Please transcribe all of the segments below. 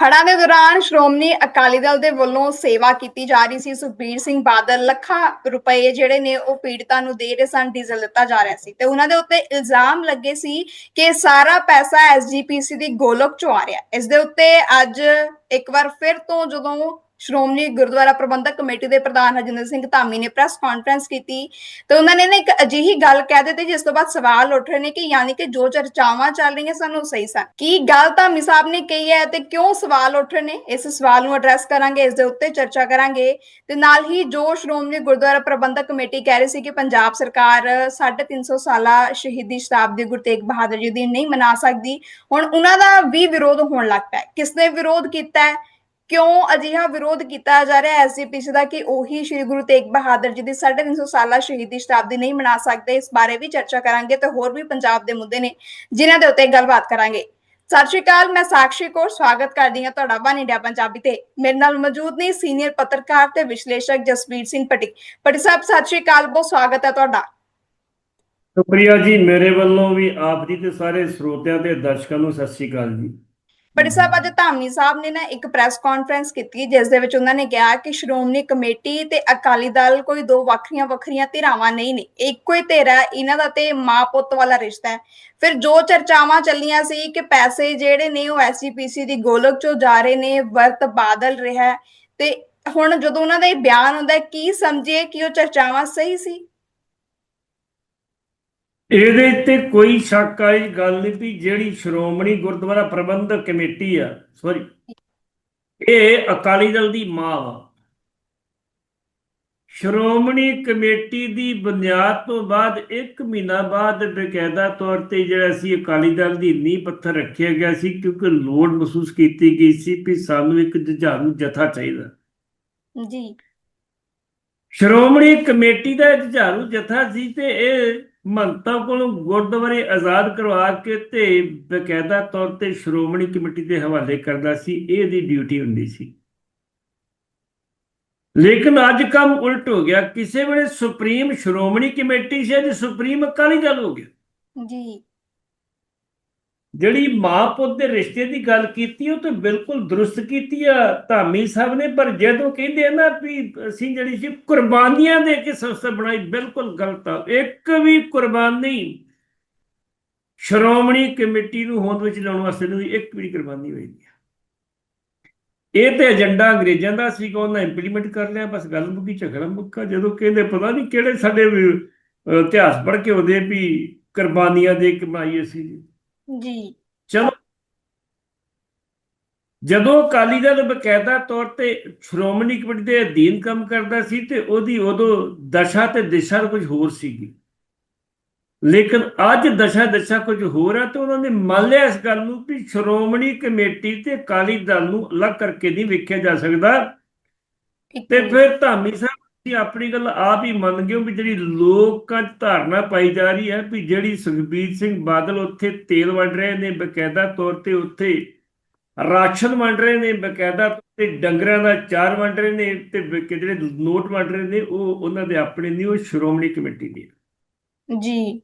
ਹੜ੍ਹਾਂ ਦੇ ਦੌਰਾਨ ਸ਼੍ਰੋਮਣੀ ਅਕਾਲੀ ਦਲ ਦੇ ਵੱਲੋਂ ਸੇਵਾ ਕੀਤੀ ਜਾ ਰਹੀ ਸੀ। ਸੁਖਬੀਰ ਸਿੰਘ ਬਾਦਲ ਲੱਖਾਂ ਰੁਪਏ ਜਿਹੜੇ ਨੇ ਉਹ ਪੀੜਤਾਂ ਨੂੰ ਦੇ ਰਹੇ ਸਨ, ਡੀਜ਼ਲ ਦਿੱਤਾ ਜਾ ਰਿਹਾ ਸੀ। ਤੇ ਉਹਨਾਂ ਦੇ ਉੱਤੇ ਇਲਜ਼ਾਮ ਲੱਗੇ ਸੀ ਕਿ ਸਾਰਾ ਪੈਸਾ ਐਸਜੀਪੀਸੀ ਦੀ ਗੋਲਕ ਚੋਂ ਆ ਰਿਹਾ। ਇਸ ਦੇ ਉੱਤੇ ਅੱਜ ਇੱਕ ਵਾਰ ਫਿਰ ਤੋਂ ਜਦੋਂ ਸ਼੍ਰੋਮਣੀ ਗੁਰਦੁਆਰਾ ਪ੍ਰਬੰਧਕ ਕਮੇਟੀ ਦੇ ਪ੍ਰਧਾਨ ਹਰਜਿੰਦਰ ਸਿੰਘ ਧਾਮੀ ਨੇ ਪ੍ਰੈਸ ਕਾਨਫਰੰਸ ਕੀਤੀ ਤੇ ਉਹਨਾਂ ਨੇ ਇੱਕ ਅਜਿਹੀ ਗੱਲ ਕਹਿ ਦਿੱਤੀ, ਜਿਸ ਤੋਂ ਬਾਅਦ ਸਵਾਲ ਉੱਠ ਰਹੇ ਨੇ ਕਿ ਯਾਨੀ ਕਿ ਜੋ ਚਰਚਾਵਾਂ ਚੱਲ ਰਹੀਆਂ ਸਾਨੂੰ ਸਹੀ ਸਨ। ਕੀ ਗੱਲ ਧਾਮੀ ਸਾਹਿਬ ਨੇ ਕਹੀ ਹੈ ਤੇ ਕਿਉਂ ਸਵਾਲ ਉੱਠ ਰਹੇ ਨੇ? ਇਸ ਸਵਾਲ ਨੂੰ ਐਡਰੈਸ ਕਰਾਂਗੇ, ਇਸ ਦੇ ਉੱਤੇ ਚਰਚਾ ਕਰਾਂਗੇ ਤੇ ਨਾਲ ਹੀ ਜੋ ਸ਼੍ਰੋਮਣੀ ਗੁਰਦੁਆਰਾ ਪ੍ਰਬੰਧਕ ਕਮੇਟੀ ਕਹਿ ਰਹੀ ਸੀ ਕਿ ਪੰਜਾਬ ਸਰਕਾਰ 350 ਸਾਲਾ ਸ਼ਹੀਦੀ ਸ਼ਤਾਬਦੀ ਗੁਰੂ ਤੇਗ ਬਹਾਦਰ ਜੀ ਦੀ ਨਹੀਂ ਮਨਾ ਸਕਦੀ, ਹੁਣ ਉਹਨਾਂ ਦਾ ਵੀ ਵਿਰੋਧ ਹੋਣ ਲੱਗ ਪਿਆ ਹੈ। ਕਿਸ ਨੇ ਵਿਰੋਧ ਕੀਤਾ ਹੈ? ਕਿਉਂ ਅਜਿਹਾ ਵਿਰੋਧ ਕੀਤਾ ਜਾ ਰਿਹਾ ਹੈ ਐਸਜੀਪੀਸੀ ਦਾ ਕਿ ਉਹੀ ਸ੍ਰੀ ਗੁਰੂ ਤੇਗ ਬਹਾਦਰ ਜੀ ਦੀ 350 ਸਾਲਾ ਸ਼ਹੀਦੀ ਸ਼ਤਾਬਦੀ ਨਹੀਂ ਮਨਾ ਸਕਦੇ? ਇਸ ਬਾਰੇ ਵੀ ਚਰਚਾ ਕਰਾਂਗੇ ਤੇ ਹੋਰ ਵੀ ਪੰਜਾਬ ਦੇ ਮੁੱਦੇ ਨੇ ਜਿਨ੍ਹਾਂ ਦੇ ਉੱਤੇ ਗੱਲਬਾਤ ਕਰਾਂਗੇ। ਸਤਿ ਸ਼੍ਰੀ ਅਕਾਲ, ਮੈਂ ਸਾਕਸ਼ੀ ਕੌਰ, ਸਵਾਗਤ ਕਰਦੀ ਹਾਂ ਤੁਹਾਡਾ ਵਨ ਇੰਡੀਆ ਪੰਜਾਬੀ ਤੇ। ਮੇਰੇ ਨਾਲ ਮੌਜੂਦ ਨੇ ਸੀਨੀਅਰ ਪੱਤਰਕਾਰ ਤੇ ਵਿਸ਼ਲੇਸ਼ਕ ਜਸਵੀਰ ਸਿੰਘ ਪਟਿਕ। ਪਟਿਕ ਸਾਹਿਬ, ਸਤਿ ਸ਼੍ਰੀ ਅਕਾਲ, ਬਹੁਤ ਸਵਾਗਤ ਹੈ ਤੁਹਾਡਾ। ਸ਼ੁਕਰੀਆ ਜੀ, ਮੇਰੇ ਵੱਲੋਂ ਵੀ ਆਪ ਜੀ ਤੇ ਸਾਰੇ ਸਰੋਤਿਆਂ ਤੇ ਦਰਸ਼ਕਾਂ ਨੂੰ ਸਤਿ ਸ੍ਰੀ ਅਕਾਲ ਜੀ। ਪਟਿਕ ਸਾਹਿਬ, ਅੱਜ ਧਾਮੀ ਸਾਹਿਬ ਨੇ ਨਾ ਇੱਕ ਪ੍ਰੈਸ ਕਾਨਫਰੰਸ ਕੀਤੀ, ਜਿਸ ਦੇ ਵਿੱਚ ਉਹਨਾਂ ਨੇ ਕਿਹਾ ਕਿ ਸ਼੍ਰੋਮਣੀ ਕਮੇਟੀ ਤੇ ਅਕਾਲੀ ਦਲ ਕੋਈ ਦੋ ਵੱਖਰੀਆਂ ਵੱਖਰੀਆਂ ਧਿਰਾਵਾਂ ਨਹੀਂ ਨੇ, ਇੱਕੋ ਹੀ ਧਿਰ ਹੈ, ਇਹਨਾਂ ਦਾ ਤੇ ਮਾਂ ਪੁੱਤ ਵਾਲਾ ਰਿਸ਼ਤਾ ਹੈ। ਫਿਰ ਜੋ ਚਰਚਾਵਾਂ ਚੱਲੀਆਂ ਸੀ ਕਿ ਪੈਸੇ ਜਿਹੜੇ ਨੇ ਉਹ ਐਸਜੀਪੀਸੀ ਦੀ ਗੋਲਕ ਚੋਂ ਜਾ ਰਹੇ ਨੇ, ਵਰਤ ਬਾਦਲ ਰਿਹਾ ਤੇ ਹੁਣ ਜਦੋਂ ਉਹਨਾਂ ਦਾ ਇਹ ਬਿਆਨ ਹੁੰਦਾ ਕੀ ਸਮਝੀਏ ਕਿ ਉਹ ਚਰਚਾਵਾਂ ਸਹੀ ਸੀ? ਇਹਦੇ ਤੇ ਕੋਈ ਸ਼ੱਕ ਵਾਲੀ ਗੱਲ ਨਹੀਂ ਵੀ ਜਿਹੜੀ ਸ਼੍ਰੋਮਣੀ ਗੁਰਦੁਆਰਾ ਪ੍ਰਬੰਧਕ ਕਮੇਟੀ ਆ ਸੌਰੀ ਇਹ ਅਕਾਲੀ ਦਲ ਦੀ ਮਾਂ ਵਾ। ਸ਼੍ਰੋਮਣੀ ਕਮੇਟੀ ਦੀ ਬੁਨਿਆਦ ਤੋਂ ਬਾਅਦ ਇੱਕ ਮਹੀਨਾ ਬਾਅਦ ਬਕਾਇਦਾ ਤੌਰ ਤੇ ਜਿਹੜਾ ਸੀ ਅਕਾਲੀ ਦਲ ਦੀ ਨੀਂਹ ਪੱਥਰ ਰੱਖਿਆ ਗਿਆ ਸੀ ਕਿਉਂਕਿ ਲੋੜ ਮਹਿਸੂਸ ਕੀਤੀ ਗਈ ਸੀ ਵੀ ਸਾਨੂੰ ਇੱਕ ਜੁਝਾਰੂ ਜਥਾ ਚਾਹੀਦਾ। ਜੀ। ਸ਼੍ਰੋਮਣੀ ਕਮੇਟੀ ਦਾ ਜੁਝਾਰੂ ਜਥਾ ਸੀ ਤੇ ਇਹ ਮੰਗਤਾ ਕੋਲੋਂ ਗੁਰਦੁਆਰੇ ਆਜ਼ਾਦ ਕਰਵਾ ਕੇ ਤੇ ਬਕਾਇਦਾ ਤੌਰ ਤੇ ਸ਼੍ਰੋਮਣੀ ਕਮੇਟੀ ਦੇ ਹਵਾਲੇ ਕਰਦਾ ਸੀ, ਇਹ ਇਹਦੀ ਡਿਊਟੀ ਹੁੰਦੀ ਸੀ। ਲੇਕਿਨ ਅੱਜ ਕੰਮ ਉਲਟ ਹੋ ਗਿਆ। ਕਿਸੇ ਵੇਲੇ ਸੁਪਰੀਮ ਸ਼੍ਰੋਮਣੀ ਕਮੇਟੀ ਸੀ, ਅੱਜ ਸੁਪਰੀਮ ਅਕਾਲੀ ਦਲ ਹੋ ਗਿਆ। ਜੀ। ਜਿਹੜੀ ਮਾਂ ਪੁੱਤ ਦੇ ਰਿਸ਼ਤੇ ਦੀ ਗੱਲ ਕੀਤੀ, ਉਹ ਤਾਂ ਬਿਲਕੁਲ ਦਰੁਸਤ ਕੀਤੀ ਆ ਧਾਮੀ ਸਾਹਿਬ ਨੇ, ਪਰ ਜਦੋਂ ਕਹਿੰਦੇ ਆ ਨਾ ਵੀ ਅਸੀਂ ਜਿਹੜੀ ਸੀ ਕੁਰਬਾਨੀਆਂ ਦੇ ਕੇ ਸੰਸਥਾ ਬਣਾਈ, ਬਿਲਕੁਲ ਗਲਤ ਆ। ਇੱਕ ਵੀ ਕੁਰਬਾਨੀ ਸ਼੍ਰੋਮਣੀ ਕਮੇਟੀ ਨੂੰ ਹੋਂਦ ਵਿੱਚ ਲਿਆਉਣ ਵਾਸਤੇ ਨਹੀਂ ਇੱਕ ਵੀ ਕੁਰਬਾਨੀ ਹੋਈ ਨਹੀਂ ਇਹ ਤੇ ਏਜੰਡਾ ਅੰਗਰੇਜ਼ਾਂ ਦਾ ਸੀ ਕਿ ਉਹਨਾਂ ਇੰਪਲੀਮੈਂਟ ਕਰ ਲਿਆ, ਬਸ ਗੱਲ ਮੁੱਕੀ, ਝਗੜਾ ਮੁੱਕਾ। ਜਦੋਂ ਕਹਿੰਦੇ ਪਤਾ ਨਹੀਂ ਕਿਹੜੇ ਸਾਡੇ ਇਤਿਹਾਸ ਪੜ੍ਹ ਕੇ ਆਉਂਦੇ ਵੀ ਕੁਰਬਾਨੀਆਂ ਦੇ ਕਮਾਈ ਅਸੀਂ। ਜੀ। ਚਲੋ। ਜਦੋਂ ਅਕਾਲੀ ਦਲ ਬਕਾਇਦਾ ਤੌਰ ਤੇ ਸ਼੍ਰੋਮਣੀ ਕਮੇਟੀ ਦੇ ਅਧੀਨ ਕੰਮ ਕਰਦਾ ਸੀ ਤੇ ਉਹਦੀ ਉਦੋਂ ਦਸ਼ਾ ਤੇ ਦਿਸ਼ਾ ਕੁਝ ਹੋਰ ਸੀਗੀ। ਲੇਕਿਨ ਅੱਜ ਦਸ਼ਾ ਦਿਸ਼ਾ ਕੁਝ ਹੋਰ ਹੈ ਤੇ ਉਹਨਾਂ ਨੇ ਮੰਨ ਲਿਆ ਇਸ ਗੱਲ ਨੂੰ ਵੀ ਸ਼੍ਰੋਮਣੀ ਕਮੇਟੀ ਤੇ ਅਕਾਲੀ ਦਲ ਨੂੰ ਅਲੱਗ ਕਰਕੇ ਨਹੀਂ ਵੇਖਿਆ ਜਾ ਸਕਦਾ। ਤੇ ਫਿਰ ਧਾਮੀ ਸਾਹਿਬ ਤੁਸੀਂ ਆਪਣੀ ਗੱਲ ਆਪ ਹੀ ਮੰਨ ਗਏ ਵੀ ਜਿਹੜੀ ਲੋਕਾਂ 'ਚ ਧਾਰਨਾ ਪਾਈ ਜਾ ਰਹੀ ਹੈ ਵੀ ਜਿਹੜੀ ਸੁਖਬੀਰ ਸਿੰਘ ਬਾਦਲ ਉੱਥੇ ਤੇਲ ਵੰਡ ਰਹੇ ਨੇ ਬਕਾਇਦਾ ਤੌਰ ਤੇ ਉੱਥੇ ਰਾਸ਼ਨ ਵੰਡ ਰਹੇ ਨੇ ਬਕਾਇਦਾ ਤੇ ਡੰਗਰਾਂ ਦਾ ਚਾਰ ਵੰਡ ਰਹੇ ਨੇ ਤੇ ਜਿਹੜੇ ਨੋਟ ਵੰਡ ਰਹੇ ਨੇ ਉਹ ਉਹਨਾਂ ਦੇ ਆਪਣੇ ਨਹੀਂ ਉਹ ਸ਼੍ਰੋਮਣੀ ਕਮੇਟੀ ਦੇ ਜੀ।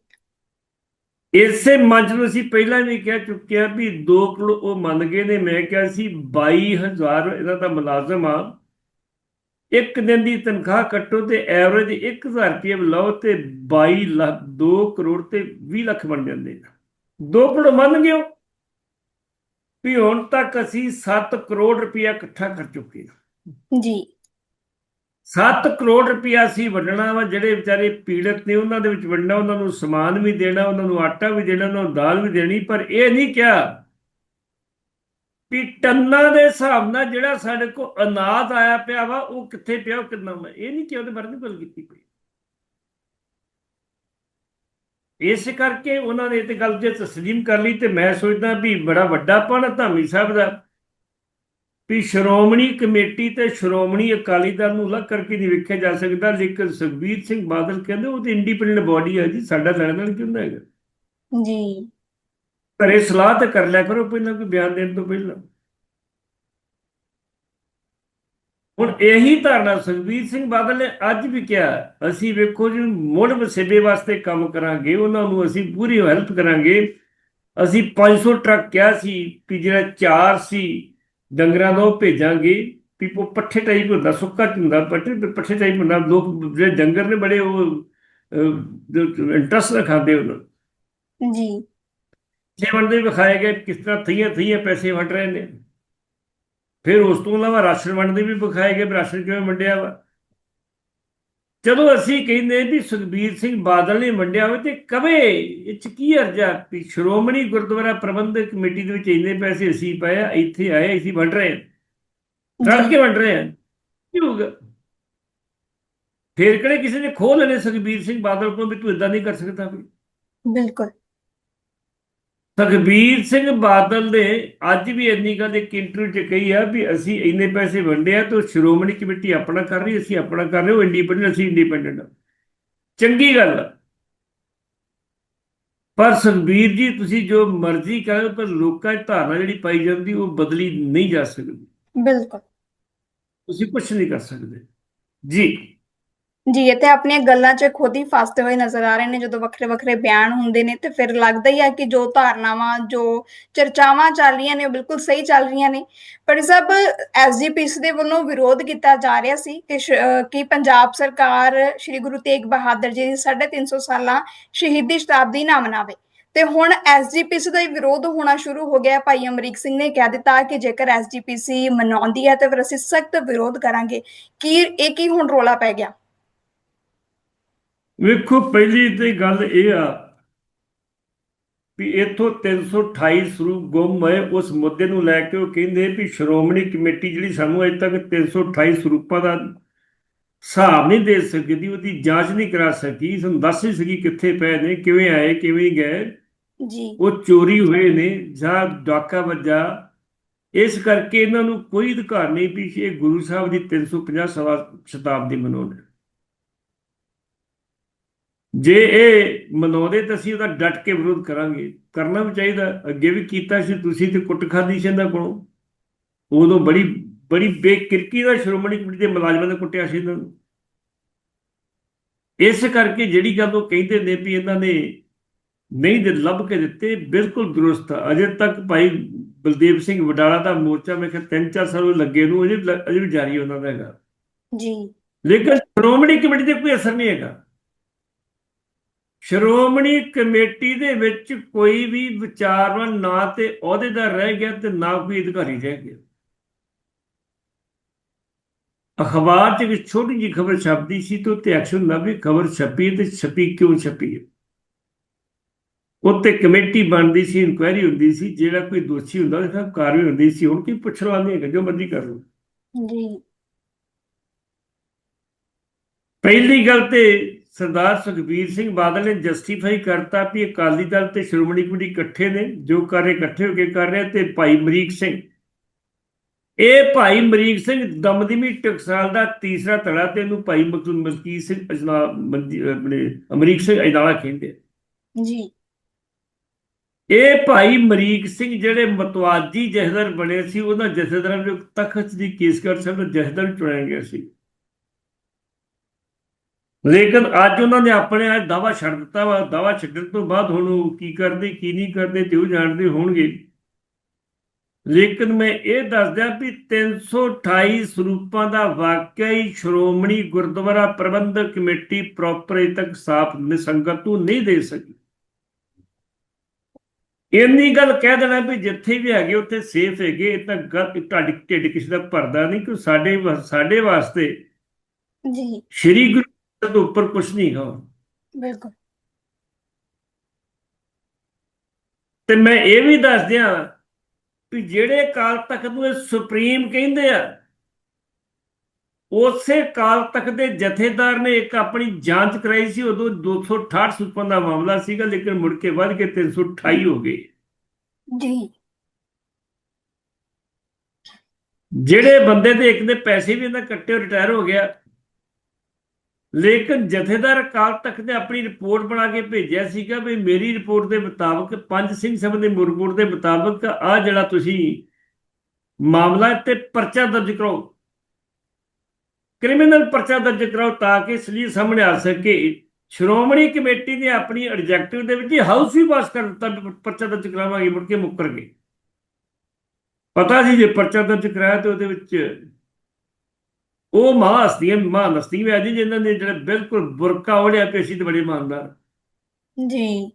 ਇਸੇ ਮੰਚ ਨੂੰ ਅਸੀਂ ਪਹਿਲਾਂ ਵੀ ਕਹਿ ਚੁੱਕੇ ਆ ਵੀ 2 ਕਰੋੜ ਉਹ ਮੰਨ ਗਏ ਨੇ ਮੈਂ ਕਿਹਾ ਸੀ 22000 ਇਹਨਾਂ ਦਾ ਮੁਲਾਜ਼ਮ ਆ ਇੱਕ ਦਿਨ ਦੀ ਤਨਖਾਹ ਕੱਟੋ ਤੇ ਐਵਰੇਜ 1000 ਰੁਪਏ ਲਓ ਤੇ 22 ਲੱਖ 2 ਕਰੋੜ ਤੇ 20 ਲੱਖ ਬਣ ਜਾਂਦੇ ਨੇ। 2 ਕਰੋੜ ਮੰਨ ਗਿਓ ਵੀ ਹੁਣ ਤੱਕ ਅਸੀਂ 7 ਕਰੋੜ ਰੁਪਇਆ ਇਕੱਠਾ ਕਰ ਚੁੱਕੇ ਹਾਂ। ਜੀ। 7 ਕਰੋੜ ਰੁਪਇਆ ਅਸੀਂ ਵੰਡਣਾ ਵਾ ਜਿਹੜੇ ਵਿਚਾਰੇ ਪੀੜਤ ਨੇ ਉਹਨਾਂ ਦੇ ਵਿੱਚ ਵੰਡਣਾ ਉਹਨਾਂ ਨੂੰ ਸਮਾਨ ਵੀ ਦੇਣਾ ਉਹਨਾਂ ਨੂੰ ਆਟਾ ਵੀ ਦੇਣਾ ਉਹਨਾਂ ਨੂੰ ਦਾਲ ਵੀ ਦੇਣੀ ਪਰ ਇਹ ਨਹੀਂ ਕਿਹਾ ਵੀ ਟੰਨਾਂ ਦੇ ਹਿਸਾਬ ਨਾਲ ਜਿਹੜਾ ਸਾਡੇ ਕੋ ਅਨਾਜ ਆਇਆ ਪਿਆ ਵਾ, ਉਹ ਕਿੱਥੇ ਪਿਆ ਕਿੰਨਾ ਵਾ? ਇਹ ਨਹੀਂ ਕਿ ਉਹਦੇ ਬਾਰੇ ਨਹੀਂ ਗੱਲ ਕੀਤੀ ਪਈ ਇਸ ਕਰਕੇ ਉਹਨਾਂ ਨੇ ਤੇ ਗੱਲ ਜੇ ਤਸਲੀਮ ਕਰ ਲਈ ਤੇ ਮੈਂ ਸੋਚਦਾ ਵੀ ਬੜਾ ਵੱਡਾ ਪਣ ਧਾਮੀ ਸਾਹਿਬ ਦਾ। ਵੀ ਸ਼੍ਰੋਮਣੀ ਕਮੇਟੀ ਤੇ ਸ਼੍ਰੋਮਣੀ ਅਕਾਲੀ ਦਲ ਨੂੰ ਅਲੱਗ ਕਰਕੇ ਨਹੀਂ ਵੇਖਿਆ ਜਾ ਸਕਦਾ, ਲੇਕਿਨ ਸੁਖਬੀਰ ਸਿੰਘ ਬਾਦਲ ਕਹਿੰਦੇ ਉਹ ਤੇ ਇੰਡੀਪੈਂਡੈਂਟ ਬਾਡੀ ਹੈ ਜੀ, ਸਾਡਾ ਲੈਣ ਨਾਲ ਕਿਉਂ ਨਾ ਹੈਗਾ? ਜੀ। ਘਰੇ ਸਲਾਹ ਤੇ ਕਰ ਲਿਆ ਕਰੋ ਪਹਿਲਾਂ ਕੋਈ ਬਿਆਨ ਦੇਣ ਤੋਂ ਪਹਿਲਾਂ। ਹੁਣ ਇਹੀ ਧਾਰਨਾ ਸੁਖਬੀਰ ਸਿੰਘ ਬਾਦਲ ਨੇ ਅੱਜ ਵੀ ਕਿਹਾ, ਅਸੀਂ ਵੇਖੋ ਜੀ ਮੁੜ ਵਸੇਬੇ ਵਾਸਤੇ ਕੰਮ ਕਰਾਂਗੇ, ਉਹਨਾਂ ਨੂੰ ਅਸੀਂ ਪੂਰੀ ਹੈਲਪ ਕਰਾਂਗੇ। ਅਸੀਂ 500 ਟਰੱਕ ਕਿਹਾ ਸੀ ਕਿ ਜਿਹੜਾ ਚਾਰ ਸੀ, ਡੰਗਰਾਂ ਦਾ ਉਹ ਭੇਜਾਂਗੇ। ਵੀ ਉਹ ਪੱਠੇ ਟਾਈਪ ਹੁੰਦਾ, ਸੁੱਕਾ ਹੁੰਦਾ, ਪੱਠੇ ਪੱਠੇ ਟਾਈਪ ਹੁੰਦਾ। ਲੋਕ ਜਿਹੜੇ ਡੰਗਰ ਨੇ ਬੜੇ ਉਹ ਇੰਟਰਸਟ ਰੱਖਦੇ ਖਾਂਦੇ ਉਹਨਾਂ ਜੀ। ਜੇ ਵੰਡਦੇ ਵਿਖਾਏ ਗਏ ਕਿਸ ਤਰ੍ਹਾਂ ਥਈਆਂ ਥਈਆਂ ਪੈਸੇ ਵੰਡ ਰਹੇ ਨੇ। ਫਿਰ ਉਸ ਤੋਂ ਇਲਾਵਾ ਰਾਸ਼ਨ ਵੰਡਦੇ ਵੀ ਵਿਖਾਏ ਗਏ ਰਾਸ਼ਨ ਕਿਵੇਂ ਵੰਡਿਆ ਵਾ। ਜਦੋਂ ਅਸੀਂ ਕਹਿੰਦੇ ਵੀ ਸੁਖਬੀਰ ਸਿੰਘ ਬਾਦਲ ਨੇ ਵੰਡਿਆ ਹੋਵੇ ਤੇ ਕਵੇ, ਇਹ ਚ ਕੀ ਅਰਜ਼ਾ ਵੀ ਸ਼੍ਰੋਮਣੀ ਗੁਰਦੁਆਰਾ ਪ੍ਰਬੰਧਕ ਕਮੇਟੀ ਦੇ ਵਿੱਚ ਇੰਨੇ ਪੈਸੇ ਅਸੀਂ ਪਾਇਆ ਇੱਥੇ ਆਏ, ਅਸੀਂ ਵੰਡ ਰਹੇ ਹਾਂ ਰਲ ਕੇ ਵੰਡ ਰਹੇ ਹਾਂ ਕੀ ਹੋਊਗਾ ਫਿਰ ਕਿਹੜੇ ਕਿਸੇ ਨੇ ਖੋਹ ਲੈਣੇ ਸੁਖਬੀਰ ਸਿੰਘ ਬਾਦਲ ਕੋਲ ਵੀ ਤੂੰ ਇਦਾਂ ਨਹੀਂ ਕਰ ਸਕਦਾ ਵੀ ਬਿਲਕੁਲ। ਸੁਖਬੀਰ ਸਿੰਘ ਬਾਦਲ ਨੇ ਅੱਜ ਵੀ ਇੰਨੀ ਗੱਲ ਇੱਕ ਇੰਟਰਵਿਊ 'ਚ ਕਹੀ ਆ ਵੀ ਅਸੀਂ ਇੰਨੇ ਪੈਸੇ ਵੰਡੇ ਆ ਤੇ ਸ਼੍ਰੋਮਣੀ ਕਮੇਟੀ ਆਪਣਾ ਕਰ ਰਹੀ ਅਸੀਂ ਆਪਣਾ ਕਰ ਰਹੇ ਹਾਂ ਇੰਡੀਪੈਂਡੈਂਟ ਅਸੀਂ ਇੰਡੀਪੈਂਡੈਂਟ ਚੰਗੀ ਗੱਲ ਪਰ ਸੁਖਬੀਰ ਜੀ ਤੁਸੀਂ ਜੋ ਮਰਜ਼ੀ ਕਰੋ ਪਰ ਲੋਕਾਂ 'ਚ ਧਾਰਨਾ ਜਿਹੜੀ ਪਾਈ ਜਾਂਦੀ ਉਹ ਬਦਲੀ ਨਹੀਂ ਜਾ ਸਕਦੀ। ਬਿਲਕੁਲ। ਤੁਸੀਂ ਕੁਝ ਨਹੀਂ ਕਰ ਸਕਦੇ। ਜੀ। ਜੀ ਇੱਥੇ ਆਪਣੀਆਂ ਗੱਲਾਂ 'ਚ ਖੁਦ ਹੀ ਫਸਦੇ ਹੋਏ ਨਜ਼ਰ ਆ ਰਹੇ ਨੇ, ਜਦੋਂ ਵੱਖਰੇ ਵੱਖਰੇ ਬਿਆਨ ਹੁੰਦੇ ਨੇ, ਤੇ ਫਿਰ ਲੱਗਦਾ ਹੀ ਆ ਕਿ ਜੋ ਧਾਰਨਾਵਾਂ, ਜੋ ਚਰਚਾਵਾਂ ਚੱਲ ਰਹੀਆਂ ਨੇ, ਉਹ ਬਿਲਕੁਲ ਸਹੀ ਚੱਲ ਰਹੀਆਂ ਨੇ। ਪਰ ਸਭ ਐਸਜੀਪੀਸੀ ਦੇ ਵੱਲੋਂ ਵਿਰੋਧ ਕੀਤਾ ਜਾ ਰਿਹਾ ਸੀ ਕਿ ਕਿ ਪੰਜਾਬ ਸਰਕਾਰ ਸ੍ਰੀ ਗੁਰੂ ਤੇਗ ਬਹਾਦਰ ਜੀ ਦੀ 350 ਸਾਲਾਂ ਸ਼ਹੀਦੀ ਸ਼ਤਾਬਦੀ ਨਾ ਮਨਾਵੇ। ਤੇ ਹੁਣ ਐਸਜੀਪੀਸੀ ਦਾ ਵਿਰੋਧ ਹੋਣਾ ਸ਼ੁਰੂ ਹੋ ਗਿਆ। ਭਾਈ ਅਮਰੀਕ ਸਿੰਘ ਨੇ ਕਹਿ ਦਿੱਤਾ ਕਿ ਜੇਕਰ ਐਸਜੀਪੀਸੀ ਮਨਾਉਂਦੀ ਹੈ, ਤਾਂ ਫਿਰ ਅਸੀਂ ਸਖਤ ਵਿਰੋਧ ਕਰਾਂਗੇ। ਕੀ, ਇਹ ਕੀ ਹੁਣ ਰੋਲਾ ਪੈ ਗਿਆ? ਵੇਖੋ ਪਹਿਲੀ ਤੇ ਗੱਲ ਇਹ ਆ ਵੀ ਇਥੋਂ 328 ਸਰੂਪ ਗੁੰਮ ਹੋਏ ਉਸ ਮੁੱਦੇ ਨੂੰ ਲੈ ਕੇ ਉਹ ਕਹਿੰਦੇ ਵੀ ਸ਼੍ਰੋਮਣੀ ਕਮੇਟੀ ਜਿਹੜੀ ਸਾਨੂੰ ਅਜੇ ਤੱਕ 328 ਸਰੂਪਾਂ ਦਾ ਹਿਸਾਬ ਨਹੀਂ ਦੇ ਸਕਦੀ ਉਹਦੀ ਜਾਂਚ ਨਹੀਂ ਕਰਾ ਸਕੀ ਸਾਨੂੰ ਦੱਸ ਨਹੀਂ ਸਕੀ ਕਿੱਥੇ ਪਏ ਨੇ ਕਿਵੇਂ ਆਏ ਕਿਵੇਂ ਗਏ। ਜੀ। ਉਹ ਚੋਰੀ ਹੋਏ ਨੇ ਜਾਂ ਡਾਕਾ ਵੱਜਾ। ਇਸ ਕਰਕੇ ਇਹਨਾਂ ਨੂੰ ਕੋਈ ਅਧਿਕਾਰ ਨਹੀਂ ਵੀ ਇਹ ਗੁਰੂ ਸਾਹਿਬ ਦੀ 350 ਸਵਾ ਸ਼ਤਾਬਦੀ ਮਨਾਉਣ ਜੇ ਇਹ ਮਨਾਉਂਦੇ ਤਾਂ ਅਸੀਂ ਉਹਦਾ ਡਟ ਕੇ ਵਿਰੋਧ ਕਰਾਂਗੇ। ਕਰਨਾ ਵੀ ਚਾਹੀਦਾ ਅੱਗੇ ਵੀ ਕੀਤਾ ਸੀ ਤੁਸੀਂ ਤੇ ਕੁੱਟ ਖਾਦੀ ਸੀ ਇਹਨਾਂ ਕੋਲੋਂ। ਉਦੋਂ ਬੜੀ ਬੜੀ ਬੇਕਿਰਕੀ ਦਾ ਸ਼੍ਰੋਮਣੀ ਕਮੇਟੀ ਦੇ ਮੁਲਾਜ਼ਮਾਂ ਨੇ ਕੁੱਟਿਆ ਸੀ ਇਹਨਾਂ ਨੂੰ। ਇਸ ਕਰਕੇ ਜਿਹੜੀ ਗੱਲ ਉਹ ਕਹਿੰਦੇ ਨੇ ਵੀ ਇਹਨਾਂ ਨੇ ਨਹੀਂ ਦੇ ਲੱਭ ਕੇ ਦਿੱਤੇ ਬਿਲਕੁਲ ਦਰੁਸਤ ਅਜੇ ਤੱਕ ਭਾਈ ਬਲਦੇਵ ਸਿੰਘ ਵਡਾਲਾ ਦਾ ਮੋਰਚਾ ਮੈਂ ਕਿਹਾ ਤਿੰਨ ਚਾਰ ਸਾਲ ਹੋਏ ਲੱਗੇ ਨੂੰ ਅਜੇ ਅਜੇ ਵੀ ਜਾਰੀ ਉਹਨਾਂ ਦਾ ਹੈਗਾ। ਜੀ। ਲੇਕਿਨ ਸ਼੍ਰੋਮਣੀ ਕਮੇਟੀ ਤੇ ਕੋਈ ਅਸਰ ਨਹੀਂ ਹੈਗਾ। ਸ਼੍ਰੋਮਣੀ ਕਮੇਟੀ ਦੇ ਵਿੱਚ ਕੋਈ ਵੀ ਵਿਚਾਰਵਾਨ ਨਾ ਤੇ ਅਹੁਦੇਦਾਰ ਰਹਿ ਗਿਆ ਤੇ ਨਾ ਕੋਈ ਅਧਿਕਾਰੀ ਰਹਿ ਗਿਆ। ਅਖਬਾਰ 'ਚ ਇੱਕ ਛੋਟੀ ਜਿਹੀ ਖਬਰ ਛਪਦੀ ਸੀ ਤੇ ਉੱਤੇ ਐਕਸ਼ਨ ਹੁੰਦਾ ਵੀ ਖਬਰ ਛਪੀ ਹੈ ਤੇ ਛਪੀ ਕਿਉਂ ਛਪੀ ਹੈ? ਉੱਤੇ ਕਮੇਟੀ ਬਣਦੀ ਸੀ ਇਨਕੁਆਇਰੀ ਹੁੰਦੀ ਸੀ ਜਿਹੜਾ ਕੋਈ ਦੋਸ਼ੀ ਹੁੰਦਾ ਉਹਦੇ ਖਿਲਾਫ ਕਾਰਵਾਈ ਹੁੰਦੀ ਸੀ ਹੁਣ ਕੀ ਪੁੱਛਣ ਵਾਲਾ ਨਹੀਂ ਹੈਗਾ ਜੋ ਮਰਜ਼ੀ ਕਰ ਲਓ। ਜੀ। ਪਹਿਲੀ ਗੱਲ ਤੇ ਸਰਦਾਰ ਸੁਖਬੀਰ ਸਿੰਘ ਬਾਦਲ ਨੇ ਜਸਟੀਫਾਈ ਕਰਤਾ ਵੀ ਅਕਾਲੀ ਦਲ ਤੇ ਸ਼੍ਰੋਮਣੀ ਕਮੇਟੀ ਇਕੱਠੇ ਨੇ ਜੋ ਕਰ ਰਹੇ ਇਕੱਠੇ ਹੋ ਕੇ ਕਰ ਰਹੇ ਤੇ ਭਾਈ ਮਰੀਕ ਸਿੰਘ। ਇਹ ਭਾਈ ਮਰੀਕ ਸਿੰਘ ਦਮਦਮੀ ਟਕਸਾਲ ਦਾ ਤੀਸਰਾ ਧੜਾ ਤੇ ਇਹਨੂੰ ਭਾਈ ਮਕਸੂਦ ਮਲਕੀਤ ਸਿੰਘ ਅਜਨਾ ਆਪਣੇ ਅਮਰੀਕ ਸਿੰਘ ਅਜਨਾਲਾ ਕਹਿੰਦੇ। ਜੀ। ਇਹ ਭਾਈ ਮਰੀਕ ਸਿੰਘ ਜਿਹੜੇ ਮਤਵਾਜੀ ਜਥੇਦਾਰ ਬਣੇ ਸੀ ਉਹਨਾਂ ਜਥੇਦਾਰਾਂ ਨੂੰ ਤਖਤ ਦੀ ਕੇਸਗੜ੍ਹ ਸਾਹਿਬ ਦਾ ਜਥੇਦਾਰ ਚੁਣਿਆ ਗਿਆ ਸੀ। ਲੇਕਿਨ ਅੱਜ ਉਹਨਾਂ ਨੇ ਆਪਣੇ ਆ ਦਾਵਾ ਛੱਡ ਦਿੱਤਾ ਵਾ ਦਾਵਾ ਛੱਡਣ ਤੋਂ ਬਾਅਦ ਹੁਣ ਉਹ ਕੀ ਕਰਦੇ ਕੀ ਨਹੀਂ ਕਰਦੇ ਤੇ ਉਹ ਜਾਣਦੇ ਹੋਣਗੇ। ਲੇਕਿਨ ਮੈਂ ਇਹ ਦੱਸਦਿਆਂ ਵੀ 328 ਸਰੂਪਾਂ ਦਾ ਵਾਕਿਆ ਹੀ ਸ਼੍ਰੋਮਣੀ ਗੁਰਦੁਆਰਾ ਪ੍ਰਬੰਧਕ ਕਮੇਟੀ ਪ੍ਰੋਪਰ ਤੱਕ ਸਾਫ਼ ਨਿਸੰਗਤ ਨੂੰ ਨਹੀਂ ਦੇ ਸਕੀ। ਇੰਨੀ ਗੱਲ ਕਹਿ ਦੇਣਾ ਵੀ ਜਿੱਥੇ ਵੀ ਹੈਗੇ ਉੱਥੇ ਸੇਫ ਹੈਗੇ ਇਹ ਤਾਂ ਗੱਲ ਤੁਹਾਡੀ ਢਿੱਡ ਕਿਸੇ ਦਾ ਭਰਦਾ ਨਹੀਂ ਕਿ ਸਾਡੇ ਸਾਡੇ ਵਾਸਤੇ ਜੀ। ਸ਼੍ਰੀ ਗੁਰੂ ਤੋਂ ਉੱਪਰ ਕੁਝ ਨਹੀਂ ਹੈਗਾ ਬਿਲਕੁਲ। ਤੇ ਮੈਂ ਇਹ ਵੀ ਦੱਸ ਦਿਆਂ ਵੀ ਜਿਹੜੇ ਕਾਲ ਤਖਤ ਨੂੰ ਇਹ ਸੁਪਰੀਮ ਕਹਿੰਦੇ ਆ ਉਸੇ ਕਾਲ ਤਖਤ ਦੇ ਜਥੇਦਾਰ ਨੇ ਇੱਕ ਆਪਣੀ ਜਾਂਚ ਕਰਾਈ ਸੀ ਉਦੋਂ 268 ਸੁਪਾਂ ਦਾ ਮਾਮਲਾ ਸੀਗਾ ਲੇਕਿਨ ਮੁੜ ਕੇ ਵੱਧ ਕੇ 328 ਹੋ ਗਏ। ਜੀ। ਜਿਹੜੇ ਬੰਦੇ ਦੇ ਇੱਕ ਦੇ ਪੈਸੇ ਵੀ ਇਹਨਾਂ ਕੱਟੇ ਰਿਟਾਇਰ ਹੋ ਗਿਆ। ਲੇਕਿਨ ਜਥੇਦਾਰ ਅਕਾਲ ਤਖਤ ਨੇ ਆਪਣੀ ਰਿਪੋਰਟ ਬਣਾ ਕੇ ਭੇਜਿਆ ਸੀਗਾ ਵੀ ਮੇਰੀ ਰਿਪੋਰਟ ਦੇ ਮੁਤਾਬਕ ਪੰਜ ਸਿੰਘ ਸਭਾ ਦੀ ਰਿਪੋਰਟ ਦੇ ਮੁਤਾਬਕ ਆ ਜਿਹੜਾ ਤੁਸੀਂ ਮਾਮਲਾ ਤੇ ਪਰਚਾ ਦਰਜ ਕਰਾਓ। ਕ੍ਰਿਮੀਨਲ ਪਰਚਾ ਦਰਜ ਕਰਾਓ ਤਾਂ ਕਿ ਸਲੀਰ ਸਾਹਮਣੇ ਆ ਸਕੇ। ਸ਼੍ਰੋਮਣੀ ਕਮੇਟੀ ਨੇ ਆਪਣੀ ਆਬਜੈਕਟਿਵ ਦੇ ਵਿੱਚ ਹਾਊਸ ਵੀ ਪਾਸ ਕਰ ਦਿੱਤਾ ਪਰਚਾ ਦਰਜ ਕਰਾਵਾਂਗੇ, ਮੁੜ ਕੇ ਮੁੱਕਰ ਗਏ ਪਤਾ ਸੀ ਜੇ ਪਰਚਾ ਦਰਜ ਕਰਾਇਆ ਤੇ ਉਹਦੇ ਵਿੱਚ ਉਹ ਮਹਾਹਸਤੀਆਂ ਮਹਾਨਸਤੀ ਵੀ ਆ ਜੀ ਜਿਨ੍ਹਾਂ ਨੇ ਜਿਹੜਾ ਬਿਲਕੁਲ ਬੁਰਕਾ oੜਿਆ ਪੇਸ਼ੀ ਤੇ ਬੜੇ ਇਮਾਨਦਾਰ ਜੀ।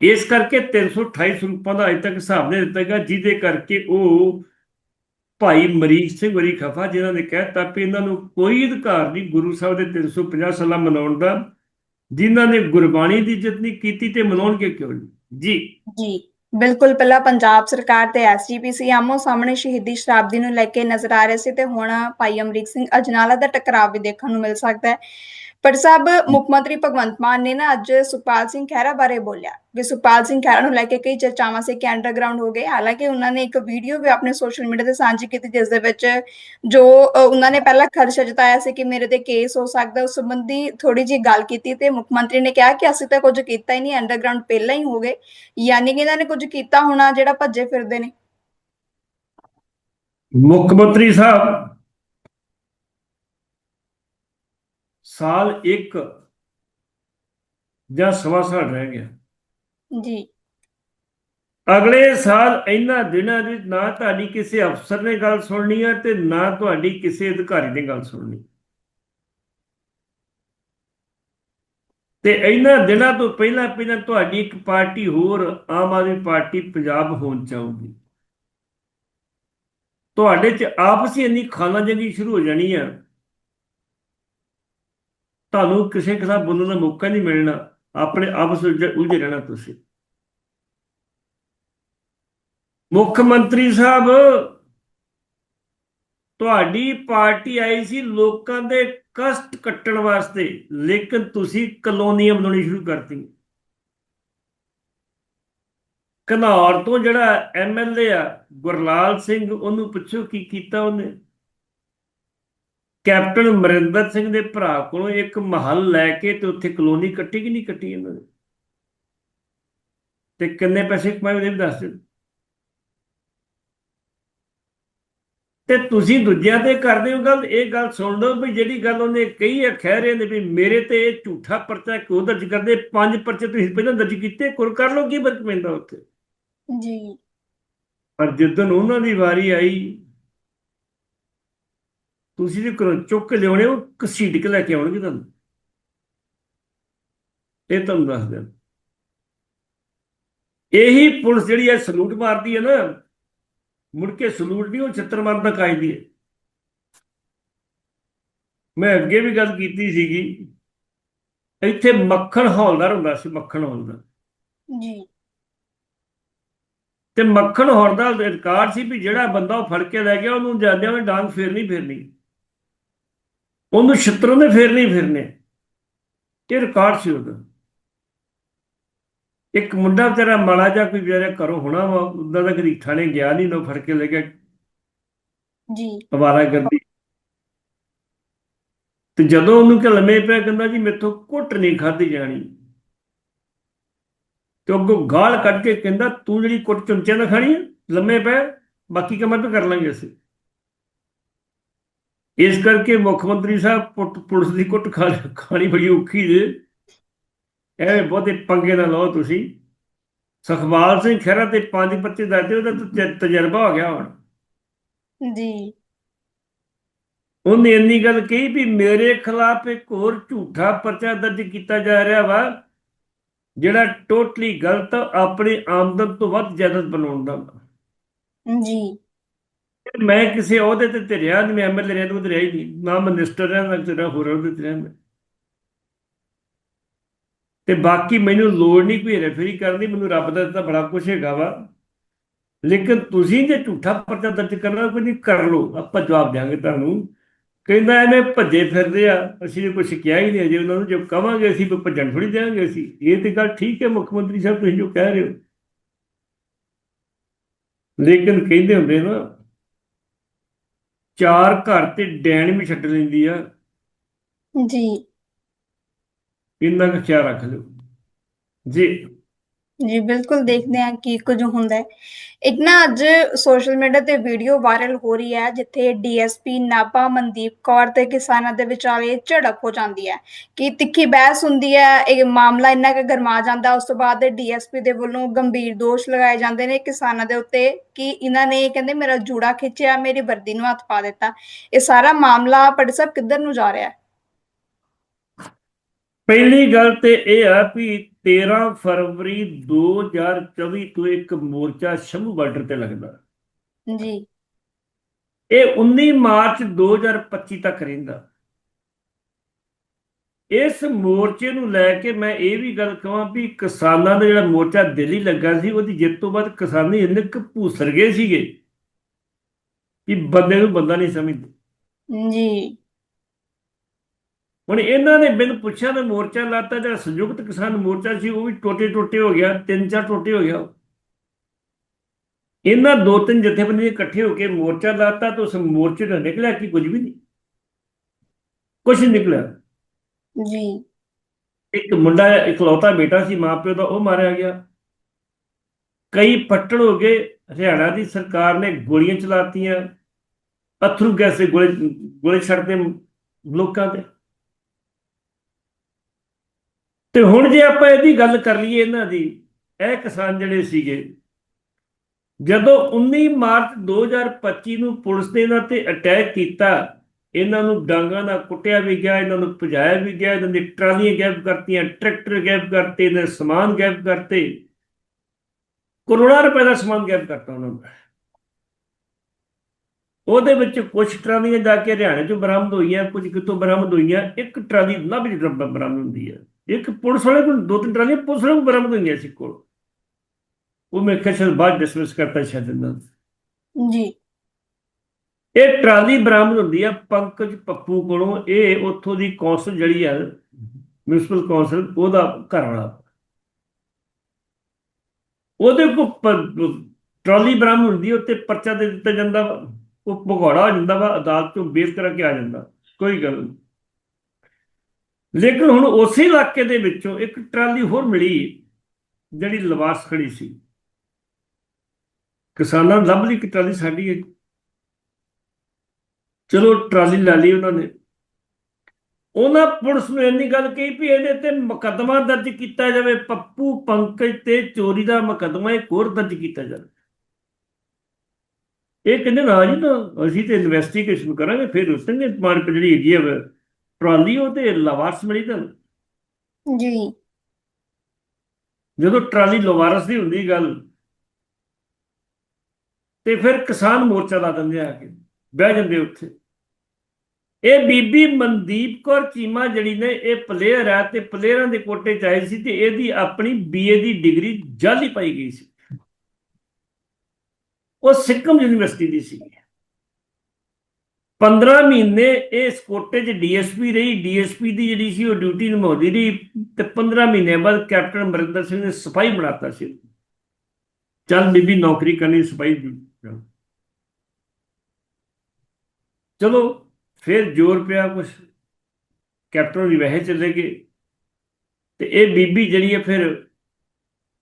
ਇਸ ਕਰਕੇ 328 ਸਰੂਪਾਂ ਦਾ ਅਜੇ ਤੱਕ ਹਿਸਾਬ ਨਹੀਂ ਦਿੱਤਾ ਗਿਆ ਜਿਹਦੇ ਕਰਕੇ ਉਹ ਭਾਈ ਮਰੀਕ ਸਿੰਘ ਵਰੀ ਖਫਾ ਜਿਨ੍ਹਾਂ ਨੇ ਕਹਿਤਾ ਵੀ ਇਹਨਾਂ ਨੂੰ ਕੋਈ ਅਧਿਕਾਰ ਨਹੀਂ ਗੁਰੂ ਸਾਹਿਬ ਦੇ 350 ਸਾਲਾਂ ਮਨਾਉਣ ਦਾ ਜਿਨ੍ਹਾਂ ਨੇ ਗੁਰਬਾਣੀ ਦੀ ਇੱਜ਼ਤ ਨਹੀਂ ਕੀਤੀ ਤੇ ਮਨਾਉਣਗੇ ਕਿਉਂ ਜੀ? ਜੀ। ਬਿਲਕੁਲ, ਪਹਿਲਾਂ ਪੰਜਾਬ ਸਰਕਾਰ ਤੇ ਐਸਜੀਪੀਸੀ ਆਮੋ ਸਾਹਮਣੇ ਸ਼ਹੀਦੀ ਸ਼ਤਾਬਦੀ ਨੂੰ ਲੈ ਕੇ ਨਜ਼ਰ ਆ ਰਹੇ ਸੀ ਤੇ ਹੁਣ ਭਾਈ ਅਮਰੀਕ ਸਿੰਘ ਅਜਨਾਲਾ ਦਾ ਟਕਰਾਅ ਵੀ ਦੇਖਣ ਨੂੰ ਮਿਲ ਸਕਦਾ ਹੈ। ਪਰ ਸਾਹਿਬ ਮੁੱਖ ਮੰਤਰੀ ਭਗਵੰਤ ਮਾਨ ਨੇ ਨਾ ਅੱਜ ਸੁਖਪਾਲ ਸਿੰਘ ਖਹਿਰਾ ਬਾਰੇ ਬੋਲਿਆ ਕਿ ਸੁਖਪਾਲ ਸਿੰਘ ਖਹਿਰਾ ਨੂੰ ਲੈ ਕੇ ਕਈ ਚਰਚਾਵਾਂ ਸੀ ਕਿ ਅੰਡਰਗਰਾਉਂਡ ਹੋ ਗਏ। ਹਾਲਾਂਕਿ ਉਹਨਾਂ ਨੇ ਇੱਕ ਵੀਡੀਓ ਵੀ ਆਪਣੇ ਸੋਸ਼ਲ ਮੀਡੀਆ ਤੇ ਸਾਂਝੀ ਕੀਤੀ, ਜਿਸ ਦੇ ਵਿੱਚ ਜੋ ਉਹਨਾਂ ਨੇ ਪਹਿਲਾਂ ਖਦਸ਼ਾ ਜਤਾਇਆ ਸੀ ਕਿ ਮੇਰੇ ਤੇ ਕੇਸ ਹੋ ਸਕਦਾ, ਉਸ ਸੰਬੰਧੀ ਥੋੜੀ ਜੀ ਗੱਲ ਕੀਤੀ ਤੇ ਮੁੱਖ ਮੰਤਰੀ ਨੇ ਕਿਹਾ ਕਿ ਅਸੀਂ ਤਾਂ ਕੁਝ ਕੀਤਾ ਹੀ ਨਹੀਂ ਅੰਡਰਗਰਾਉਂਡ ਪਹਿਲਾਂ ਹੀ ਹੋ ਗਏ। ਯਾਨੀ ਕਿ ਇਹਨਾਂ ਨੇ ਕੁਝ ਕੀਤਾ ਹੋਣਾ ਜਿਹੜਾ ਭੱਜੇ ਫਿਰਦੇ ਨੇ। ਮੁੱਖ ਮੰਤਰੀ ਸਾਹਿਬ ਸਾਲ 1 ਜਾਂ ਸਵਾ ਸਾਲ ਰਹਿ ਗਿਆ। ਜੀ। ਅਗਲੇ ਸਾਲ ਇਹਨਾਂ ਦਿਨਾਂ ਵਿੱਚ ਨਾ ਤੁਹਾਡੀ ਕਿਸੇ ਅਫਸਰ ਨੇ ਗੱਲ ਸੁਣਨੀ ਹੈ ਤੇ ਨਾ ਤੁਹਾਡੀ ਕਿਸੇ ਅਧਿਕਾਰੀ ਨੇ ਗੱਲ ਸੁਣਨੀ। ਤੇ ਇਹਨਾਂ ਦਿਨਾਂ ਤੋਂ ਪਹਿਲਾਂ ਪਹਿਲਾਂ ਤੁਹਾਡੀ ਇੱਕ ਪਾਰਟੀ ਹੋਰ ਆਮ ਆਦਮੀ ਪਾਰਟੀ ਪੰਜਾਬ ਹੋਣ ਚਾਹੂਗੀ। ਤੁਹਾਡੇ ਚ ਆਪਸੀ ਇੰਨੀ ਖਾਨਾ ਜੰਗੀ ਸ਼ੁਰੂ ਹੋ ਜਾਣੀ ਆ। ਤੁਹਾਨੂੰ ਕਿਸੇ ਖਿਲਾਫ ਬੋਲਣ ਦਾ ਮੌਕਾ ਨਹੀਂ ਮਿਲਣਾ। ਆਪਣੇ ਆਪਸ ਵਿੱਚ ਉਲਝੇ ਰਹਿਣਾ ਤੁਸੀਂ। ਮੁੱਖ ਮੰਤਰੀ ਸਾਹਿਬ, ਤੁਹਾਡੀ ਪਾਰਟੀ ਆਈ ਸੀ ਲੋਕਾਂ ਦੇ ਕਸ਼ਟ ਕੱਟਣ ਵਾਸਤੇ, ਲੇਕਿਨ ਤੁਸੀਂ ਕਲੋਨੀਆਂ ਬਣਾਉਣੀ ਸ਼ੁਰੂ ਕਰਤੀ ਘਨੌਰ ਤੋਂ ਜਿਹੜਾ ਐਮਐਲਏ ਆ, ਗੁਰਲਾਲ ਸਿੰਘ, ਉਹਨੂੰ ਪੁੱਛੋ ਕੀ ਕੀਤਾ ਉਹਨੇ। ਕੈਪਟਨ ਅਮਰਿੰਦਰ ਸਿੰਘ ਦੇ ਭਰਾ ਕੋਲੋਂ ਇੱਕ ਮਹੱਲ ਲੈ ਕੇ ਤੇ ਉੱਥੇ ਕਲੋਨੀ ਕੱਟੀ ਕਿ ਨਹੀਂ ਕੱਟੀ ਇਹਨਾਂ ਨੇ ਤੇ ਕਿੰਨੇ ਪੈਸੇ ਕਮਾਏ ਉਹਨੇ ਵੀ ਦੱਸ ਦਿਓ। ਤੇ ਤੁਸੀਂ ਦੂਜਿਆਂ ਤੇ ਕਰਦੇ ਹੋ ਗੱਲ ਇਹ ਗੱਲ ਸੁਣ ਲਓ ਵੀ ਜਿਹੜੀ ਗੱਲ ਉਹਨੇ ਕਹੀ ਹੈ ਖਹਿ ਰਹੇ ਨੇ ਵੀ ਮੇਰੇ ਤੇ ਇਹ ਝੂਠਾ ਪਰਚਾ ਕਿਉਂ ਦਰਜ ਕਰਦੇ? ਪੰਜ ਪਰਚੇ ਤੁਸੀਂ ਪਹਿਲਾਂ ਦਰਜ ਕੀਤੇ ਕੁਰ ਕਰ ਲਓ ਕੀ ਫ਼ਰਕ ਪੈਂਦਾ ਉੱਥੇ? ਜੀ। ਪਰ ਜਿੱਦਣ ਉਹਨਾਂ ਦੀ ਵਾਰੀ ਆਈ ਤੁਸੀਂ ਜੇ ਘਰੋਂ ਚੁੱਕ ਕੇ ਲਿਆਉਣੇ ਉਹ ਘਸੀਟ ਕੇ ਲੈ ਕੇ ਆਉਣਗੇ ਤੁਹਾਨੂੰ। ਇਹ ਤੁਹਾਨੂੰ ਦੱਸ ਦਿਆਂ। ਇਹੀ ਪੁਲਿਸ ਜਿਹੜੀ ਹੈ ਸਲੂਟ ਮਾਰਦੀ ਹੈ ਨਾ ਮੁੜ ਕੇ ਸਲੂਟ ਨਹੀਂ ਉਹ ਛੱਤਰ ਮਾਰਨ ਦਾ ਕਾਇਦੀ ਹੈ। ਮੈਂ ਅੱਗੇ ਵੀ ਗੱਲ ਕੀਤੀ ਸੀਗੀ ਇੱਥੇ ਮੱਖਣ ਹੌਲਦਾਰ ਹੁੰਦਾ ਸੀ ਮੱਖਣ ਹੌਲਦਾਰ। ਜੀ। ਤੇ ਮੱਖਣ ਹੋਰ ਦਾ ਰਿਕਾਰਡ ਸੀ ਵੀ ਜਿਹੜਾ ਬੰਦਾ ਉਹ ਫੜ ਕੇ ਲੈ ਗਿਆ ਉਹਨੂੰ ਜਾਂਦਿਆਂ ਵਿੱਚ ਡਾਂਗ ਫੇਰਨੀ ਫੇਰਨੀ। ਉਹਨੂੰ ਛਿੱਤਰਾਂ ਦੇ ਫੇਰਨੀ ਫਿਰਨੇ ਇਹ ਰਿਕਾਰਡ ਸੀ ਉਹਦਾ। ਇੱਕ ਮੁੰਡਾ ਵਿਚਾਰਾ ਮਾੜਾ ਜਿਹਾ ਕੋਈ ਵਿਚਾਰਾ ਘਰੋਂ ਹੋਣਾ ਵਾ ਉਹਦਾ ਤਾਂ ਕਦੀ ਥਾਣੇ ਗਿਆ ਨਹੀਂ ਨਾ ਫੜ ਕੇ ਲੈ ਗਿਆ। ਜੀ। ਅਵਾਰਾ ਕਰਦੀ। ਤੇ ਜਦੋਂ ਉਹਨੂੰ ਕਿ ਲੰਮੇ ਪਿਆ ਕਹਿੰਦਾ ਜੀ ਮੇਥੋਂ ਕੁੱਟ ਨਹੀਂ ਖਾਧੀ ਜਾਣੀ। ਤੇ ਉਹ ਗਾਲ ਕੱਢ ਕੇ ਕਹਿੰਦਾ ਤੂੰ ਜਿਹੜੀ ਕੁੱਟ ਚੁੰਚਿਆਂ ਨਾਲ ਖਾਣੀ ਲੰਮੇ ਪੈ ਬਾਕੀ ਕੰਮ ਆਪੇ ਕਰ ਲਾਂਗੇ ਅਸੀਂ। ਇਸ ਕਰਕੇ ਮੁੱਖ ਮੰਤਰੀ ਸਾਹਿਬ ਪੁਲਿਸ ਦੀ ਕੁੱਟ ਖਾਣੀ ਬੜੀ ਔਖੀ ਜੇ। ਐਵੇਂ ਬਹੁਤੇ ਪੰਗੇ ਨਾ ਲਓ ਤੁਸੀਂ। ਸੁਖਪਾਲ ਸਿੰਘ ਖਹਿਰਾ ਤੇ ਪੰਜ ਪੱਤੇ ਦੱਸਦੇ ਉਹਦਾ ਤਜਰਬਾ ਹੋ ਗਿਆ ਹੁਣ। ਜੀ। ਉਹਨੇ ਇੰਨੀ ਗੱਲ ਕਹੀ ਵੀ ਮੇਰੇ ਖਿਲਾਫ ਇੱਕ ਹੋਰ ਝੂਠਾ ਪਰਚਾ ਦਰਜ ਕੀਤਾ ਜਾ ਰਿਹਾ ਵਾ ਜਿਹੜਾ ਟੋਟਲੀ ਗਲਤ ਆਪਣੀ ਆਮਦਨ ਤੋਂ ਵੱਧ ਜਾਇਦਾਦ ਬਣਾਉਣ ਦਾ। ਜੀ। ਮੈਂ ਕਿਸੇ ਅਹੁਦੇ ਤੇ ਤੇ ਰਿਹਾ ਨਹੀਂ ਮੈਂ ਐਮਐਲਏ ਰਿਹਾ ਤੇ ਰਿਹਾ ਹੀ ਨਹੀਂ, ਨਾ ਮਿਨਿਸਟਰ ਰਿਹਾ ਨਾ ਤੇਰਾ ਹੋਰ ਅਹੁਦੇ ਤੇ ਰਿਹਾ ਮੈਂ ਤੇ ਬਾਕੀ ਮੈਨੂੰ ਲੋੜ ਨਹੀਂ ਕੋਈ ਰੈਫਰੀ ਕਰਨ ਦੀ, ਮੈਨੂੰ ਰੱਬ ਦਾ ਦਿੱਤਾ ਬੜਾ ਕੁਝ ਹੈਗਾ ਵਾ। ਲੇਕਿਨ ਤੁਸੀਂ ਜੇ ਝੂਠਾ ਪਰਚਾ ਦਰਜ ਕਰਨਾ ਕੋਈ ਨਹੀਂ ਕਰ ਲਓ, ਆਪਾਂ ਜਵਾਬ ਦਿਆਂਗੇ ਤੁਹਾਨੂੰ। ਕਹਿੰਦਾ ਐਵੇਂ ਭੱਜੇ ਫਿਰਦੇ ਆ, ਅਸੀਂ ਨੇ ਕੁਝ ਕਿਹਾ ਹੀ ਨਹੀਂ ਅਜੇ, ਉਹਨਾਂ ਨੂੰ ਜੋ ਕਵਾਂਗੇ ਅਸੀਂ ਭੱਜਣ ਥੋੜੀ ਦੇਵਾਂਗੇ ਅਸੀਂ। ਇਹ ਤੇ ਗੱਲ ਠੀਕ ਹੈ, ਮੁੱਖ ਮੰਤਰੀ ਸਾਹਿਬ, ਤੁਸੀਂ ਜੋ ਕਹਿ ਰਹੇ ਹੋ। ਲੇਕਿਨ ਕਹਿੰਦੇ ਹੁੰਦੇ ਨਾ ਚਾਰ ਘਰ ਤੇ ਡੈਣ ਵੀ ਛੱਡ ਲੈਂਦੀ ਆ। ਜੀ। ਇੰਨਾ ਕੁ ਖਿਆਲ ਰੱਖ ਲਿਓ। ਜੀ। ਜੀ ਬਿਲਕੁਲ ਦੇਖਦੇ ਹਾਂ ਕੀ ਕੁਝ ਹੁੰਦਾ ਹੈ। ਇੱਕ ਨਾ ਅੱਜ ਸੋਸ਼ਲ ਮੀਡੀਆ ਤੇ ਵੀਡੀਓ ਵਾਇਰਲ ਹੋ ਰਹੀ ਹੈ, ਜਿੱਥੇ ਡੀਐਸਪੀ ਨਾਭਾ, ਮਨਦੀਪ ਕੌਰ ਤੇ ਕਿਸਾਨਾਂ ਦੇ ਵਿਚਾਲੇ ਝੜਪ ਹੋ ਜਾਂਦੀ ਹੈ। ਕਿ ਤਿੱਖੀ ਬਹਿਸ ਹੁੰਦੀ ਹੈ, ਇਹ ਮਾਮਲਾ ਇੰਨਾ ਕੁ ਗਰਮਾ ਜਾਂਦਾ, ਉਸ ਤੋਂ ਬਾਅਦ ਡੀਐਸਪੀ ਦੇ ਵੱਲੋਂ ਗੰਭੀਰ ਦੋਸ਼ ਲਗਾਏ ਜਾਂਦੇ ਨੇ ਕਿਸਾਨਾਂ ਦੇ ਉੱਤੇ, ਕਿ ਇਹਨਾਂ ਨੇ ਕਹਿੰਦੇ ਮੇਰਾ ਜੂੜਾ ਖਿੱਚਿਆ, ਮੇਰੀ ਵਰਦੀ ਨੂੰ ਹੱਥ ਪਾ ਦਿੱਤਾ। ਇਹ ਸਾਰਾ ਮਾਮਲਾ ਪੜ ਸਾਹਿਬ ਕਿੱਧਰ ਨੂੰ ਜਾ ਰਿਹਾ ਹੈ? ਪਹਿਲੀ ਗੱਲ ਤੇ ਇਹ ਆ ਵੀ 13 ਫਰਵਰੀ 2024 ਤੋਂ ਇੱਕ ਮੋਰਚਾ ਸ਼ੰਭੂ ਬਾਰਡਰ ਤੇ ਲੱਗਦਾ। ਜੀ। ਇਹ 19 ਮਾਰਚ 2025 ਤੱਕ ਰਹਿੰਦਾ। ਇਸ ਮੋਰਚੇ ਨੂੰ ਲੈ ਕੇ ਮੈਂ ਇਹ ਵੀ ਗੱਲ ਕਹਾਂ ਵੀ ਕਿਸਾਨਾਂ ਦਾ ਜਿਹੜਾ ਮੋਰਚਾ ਦਿੱਲੀ ਲੱਗਾ ਸੀ ਉਹਦੀ ਜਿੱਤ ਤੋਂ ਬਾਅਦ ਕਿਸਾਨੀ ਇੰਨੇ ਕੁ ਭੂਸਰ ਗਏ ਸੀਗੇ ਕਿ ਬੰਦੇ ਨੂੰ ਬੰਦਾ ਨਹੀਂ ਸਮਝਦੇ। ਜੀ। ਹੁਣ ਇਹਨਾਂ ਨੇ ਬਿਨ ਪੁੱਛਿਆ ਤੇ ਮੋਰਚਾ ਲਾਤਾ ਜਿਹੜਾ ਸੰਯੁਕਤ ਕਿਸਾਨ ਮੋਰਚਾ ਸੀ ਉਹ ਵੀ ਟੋਟੇ ਟੋਟੇ ਹੋ ਗਿਆ ਤਿੰਨ ਚਾਰ ਟੋਟੇ ਹੋ ਗਿਆ। ਇਹਨਾਂ ਦੋ ਤਿੰਨ ਜਥੇਬੰਦੀਆਂ ਇਕੱਠੇ ਹੋ ਕੇ ਮੋਰਚਾ ਲਾਤਾ ਤਾਂ ਉਸ ਮੋਰਚੇ ਦਾ ਨਿਕਲਿਆ ਕਿ ਕੁਝ ਵੀ ਨਹੀਂ। ਕੁਝ ਨਹੀਂ ਨਿਕਲਿਆ। ਜੀ। ਇੱਕ ਮੁੰਡਾ ਇਕਲੌਤਾ ਬੇਟਾ ਸੀ ਮਾਪਿਓ ਦਾ ਉਹ ਮਾਰਿਆ ਗਿਆ। ਕਈ ਪੱਟੜ ਹੋ ਗਏ। ਹਰਿਆਣਾ ਦੀ ਸਰਕਾਰ ਨੇ ਗੋਲੀਆਂ ਚਲਾਤੀਆਂ ਅਥਰੂ ਗੈਸ ਦੇ ਗੋਲੇ ਗੋਲੇ ਛੱਡਦੇ ਲੋਕਾਂ ਤੇ। ਤੇ ਹੁਣ ਜੇ ਆਪਾਂ ਇਹਦੀ ਗੱਲ ਕਰ ਲਈਏ ਇਹਨਾਂ ਦੀ, ਇਹ ਕਿਸਾਨ ਜਿਹੜੇ ਸੀਗੇ, ਜਦੋਂ 19 ਮਾਰਚ 2025 ਨੂੰ ਪੁਲਿਸ ਨੇ ਇਹਨਾਂ ਤੇ ਅਟੈਕ ਕੀਤਾ, ਇਹਨਾਂ ਨੂੰ ਡਾਂਗਾਂ ਨਾਲ ਕੁੱਟਿਆ ਵੀ ਗਿਆ, ਇਹਨਾਂ ਨੂੰ ਭਜਾਇਆ ਵੀ ਗਿਆ, ਇਹਨਾਂ ਦੀ ਟਰਾਲੀਆਂ ਗੈਪ ਕਰਤੀਆਂ, ਟਰੈਕਟਰ ਗੈਪ ਕਰਤੇ, ਇਹਨਾਂ ਦੇ ਸਮਾਨ ਗੈਪ ਕਰਤੇ, ਕਰੋੜਾਂ ਰੁਪਏ ਦਾ ਸਮਾਨ ਗੈਪ ਕਰਤਾ ਉਹਨਾਂ ਦਾ ਉਹਦੇ ਵਿੱਚ ਕੁਝ ਟਰਾਲੀਆਂ ਜਾ ਕੇ ਹਰਿਆਣੇ ਚੋਂ ਬਰਾਮਦ ਹੋਈਆਂ ਕੁਝ ਕਿਤੋਂ ਬਰਾਮਦ ਹੋਈਆਂ, ਇੱਕ ਟਰਾਲੀ ਲੱਭ ਬਰਾਮਦ ਹੁੰਦੀ ਹੈ। ਇੱਕ ਪੁਲਿਸ ਵਾਲੇ ਕੋਲ ਦੋ ਤਿੰਨ ਟਰਾਲੀਆਂ ਪੁਲਿਸ ਵਾਲੇ ਕੋਲ ਬਰਾਮਦ ਹੋਈਆਂ ਸੀ ਕੋਲ। ਉਹ ਮੈਂ ਕਿਹਾ ਸ਼ਾਇਦ ਬਾਅਦ ਡਿਸਮਿਸ ਕਰਤਾ ਸ਼ਾਇਦ ਇਹਨਾਂ। ਜੀ। ਇਹ ਟਰਾਲੀ ਬਰਾਮਦ ਹੁੰਦੀ ਆ ਪੰਕਜ ਪੱਪੂ ਕੋਲੋਂ। ਇਹ ਉੱਥੋਂ ਦੀ ਕੌਂਸਲ ਜਿਹੜੀ ਆ ਮਿਊਨਿਸਪਲ ਕੌਂਸਲ ਉਹਦਾ ਘਰ ਵਾਲਾ। ਉਹਦੇ ਕੋ ਟਰਾਲੀ ਬਰਾਮਦ ਹੁੰਦੀ ਉੱਤੇ ਪਰਚਾ ਦੇ ਦਿੱਤਾ ਜਾਂਦਾ ਉਹ ਭਗੌੜਾ ਹੋ ਜਾਂਦਾ ਵਾ ਅਦਾਲਤ ਤੋਂ ਬੇਲ ਕਰਾ ਕੇ ਆ ਜਾਂਦਾ। ਕੋਈ ਗੱਲ ਨਹੀਂ ਲੇਕਿਨ ਹੁਣ ਉਸੇ ਇਲਾਕੇ ਦੇ ਵਿੱਚੋਂ ਇੱਕ ਟਰਾਲੀ ਹੋਰ ਮਿਲੀ, ਜਿਹੜੀ ਲਵਾਸ ਖੜੀ ਸੀ। ਕਿਸਾਨਾਂ ਲੱਭ ਲਈ ਕਿ ਟਰਾਲੀ ਸਾਡੀ ਹੈ ਚਲੋ ਟਰਾਲੀ ਲਾ ਲਈ ਉਹਨਾਂ ਨੇ। ਉਹਨਾਂ ਪੁਲਿਸ ਨੂੰ ਇੰਨੀ ਗੱਲ ਕਹੀ ਵੀ ਇਹਦੇ ਤੇ ਮੁਕੱਦਮਾ ਦਰਜ ਕੀਤਾ ਜਾਵੇ। ਪੱਪੂ, ਪੰਕਜ ਤੇ ਚੋਰੀ ਦਾ ਮੁਕੱਦਮਾ ਇੱਕ ਹੋਰ ਦਰਜ ਕੀਤਾ ਜਾਵੇ। ਇਹ ਕਹਿੰਦੇ ਨਾ ਜੀ ਨਾ, ਅਸੀਂ ਤੇ ਇਨਵੈਸਟੀਗੇਸ਼ਨ ਕਰਾਂਗੇ, ਫਿਰ ਉਸ ਨੇ ਮਾਰ ਜਿਹੜੀ ਹੈਗੀ ਹੈ ਟਰਾਲੀ ਉਹ ਤੇ ਲਵਾਰਸ ਮਿਲੀ ਤਾਂ ਜੀ। ਜਦੋਂ ਟਰਾਲੀ ਲਵਾਰਸ ਦੀ ਹੁੰਦੀ ਗੱਲ ਤੇ ਫਿਰ ਕਿਸਾਨ ਮੋਰਚਾ ਲਾ ਦਿੰਦੇ ਆ ਕੇ ਬਹਿ ਜਾਂਦੇ ਉੱਥੇ। ਇਹ ਬੀਬੀ ਮਨਦੀਪ ਕੌਰ ਚੀਮਾ ਜਿਹੜੀ ਨੇ ਇਹ ਪਲੇਅਰ ਹੈ ਤੇ ਪਲੇਅਰਾਂ ਦੇ ਕੋਟੇ ਚ ਆਈ ਸੀ ਤੇ ਇਹਦੀ ਆਪਣੀ ਬੀਏ ਦੀ ਡਿਗਰੀ ਜਾਲੀ ਪਾਈ ਗਈ ਸੀ। ਉਹ ਸਿੱਕਮ ਯੂਨੀਵਰਸਿਟੀ ਦੀ ਸੀ। 15 ਮਹੀਨੇ ਇਹ ਇਸ ਕੋਟੇ 'ਚ ਡੀਐਸਪੀ ਰਹੀ, ਡੀਐਸਪੀ ਦੀ ਜਿਹੜੀ ਸੀ ਉਹ ਡਿਊਟੀ ਨਿਭਾਉਂਦੀ ਰਹੀ ਤੇ 15 ਮਹੀਨੇ ਬਾਅਦ ਕੈਪਟਨ ਅਮਰਿੰਦਰ ਸਿੰਘ ਨੇ ਸਿਪਾਹੀ ਬਣਾਤਾ ਸੀ। ਚੱਲ ਬੀਬੀ, ਨੌਕਰੀ ਕਰਨੀ ਸਪਾਈ ਦੀ। ਚਲੋ, ਫਿਰ ਜ਼ੋਰ ਪਿਆ ਕੁਛ। ਕੈਪਟਨ ਦੀ ਵਹਿ ਚੱਲੇ ਗਏ ਤੇ ਇਹ ਬੀਬੀ ਜਿਹੜੀ ਹੈ, ਫਿਰ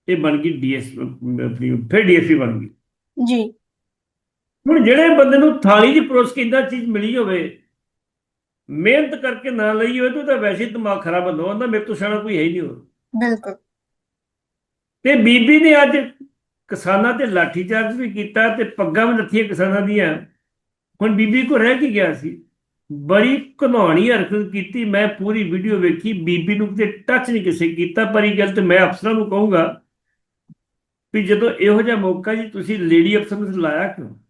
ਇਹ ਬਣ ਗਈ ਡੀਐਸ ਆਪਣੀ ਫਿਰ ਡੀਐਸਪੀ ਬਣ ਗਈ। ਜੀ। ਹੁਣ ਜਿਹੜੇ ਬੰਦੇ ਨੂੰ ਥਾਲੀ ਦੀ ਪਰੋਸ ਕੇ ਇੰਦਾ ਚੀਜ਼ ਮਿਲੀ ਹੋਵੇ ਮਿਹਨਤ ਕਰਕੇ ਨਾ ਲਈ ਹੋਵੇ ਤਾਂ ਵੈਸੇ ਦਿਮਾਗ ਖਰਾਬ ਹੁੰਦਾ ਹੁੰਦਾ ਮੇਰੇ ਤੋਂ ਸਿਆਣਾ ਕੋਈ ਹੈ ਹੀ ਨਹੀਂ ਹੋਰ। ਬਿਲਕੁਲ। ਤੇ ਬੀਬੀ ਨੇ ਅੱਜ ਕਿਸਾਨਾਂ ਤੇ ਲਾਠੀਚਾਰਜ ਵੀ ਕੀਤਾ ਤੇ ਪੱਗਾਂ ਵੀ ਲੱਥੀਆਂ ਕਿਸਾਨਾਂ ਦੀਆਂ। ਹੁਣ ਬੀਬੀ ਕੋ ਰਹਿ ਕੀ ਗਿਆ ਸੀ। ਬੜੀ ਘਨੌਣੀ ਹਰਕਤ ਕੀਤੀ ਮੈਂ ਪੂਰੀ ਵੀਡੀਓ ਵੇਖੀ ਬੀਬੀ ਨੂੰ ਕਿਤੇ ਟੱਚ ਨਹੀਂ ਕਿਸੇ ਕੀਤਾ ਪਰ ਇਹ ਗੱਲ ਤੇ ਮੈਂ ਅਫਸਰਾਂ ਨੂੰ ਕਹੂੰਗਾ ਵੀ ਜਦੋਂ ਇਹੋ ਜਿਹਾ ਮੌਕਾ ਜੀ ਤੁਸੀਂ ਲੇਡੀ ਅਫਸਰ ਨੂੰ ਲਾਇਆ ਕਿਉਂ?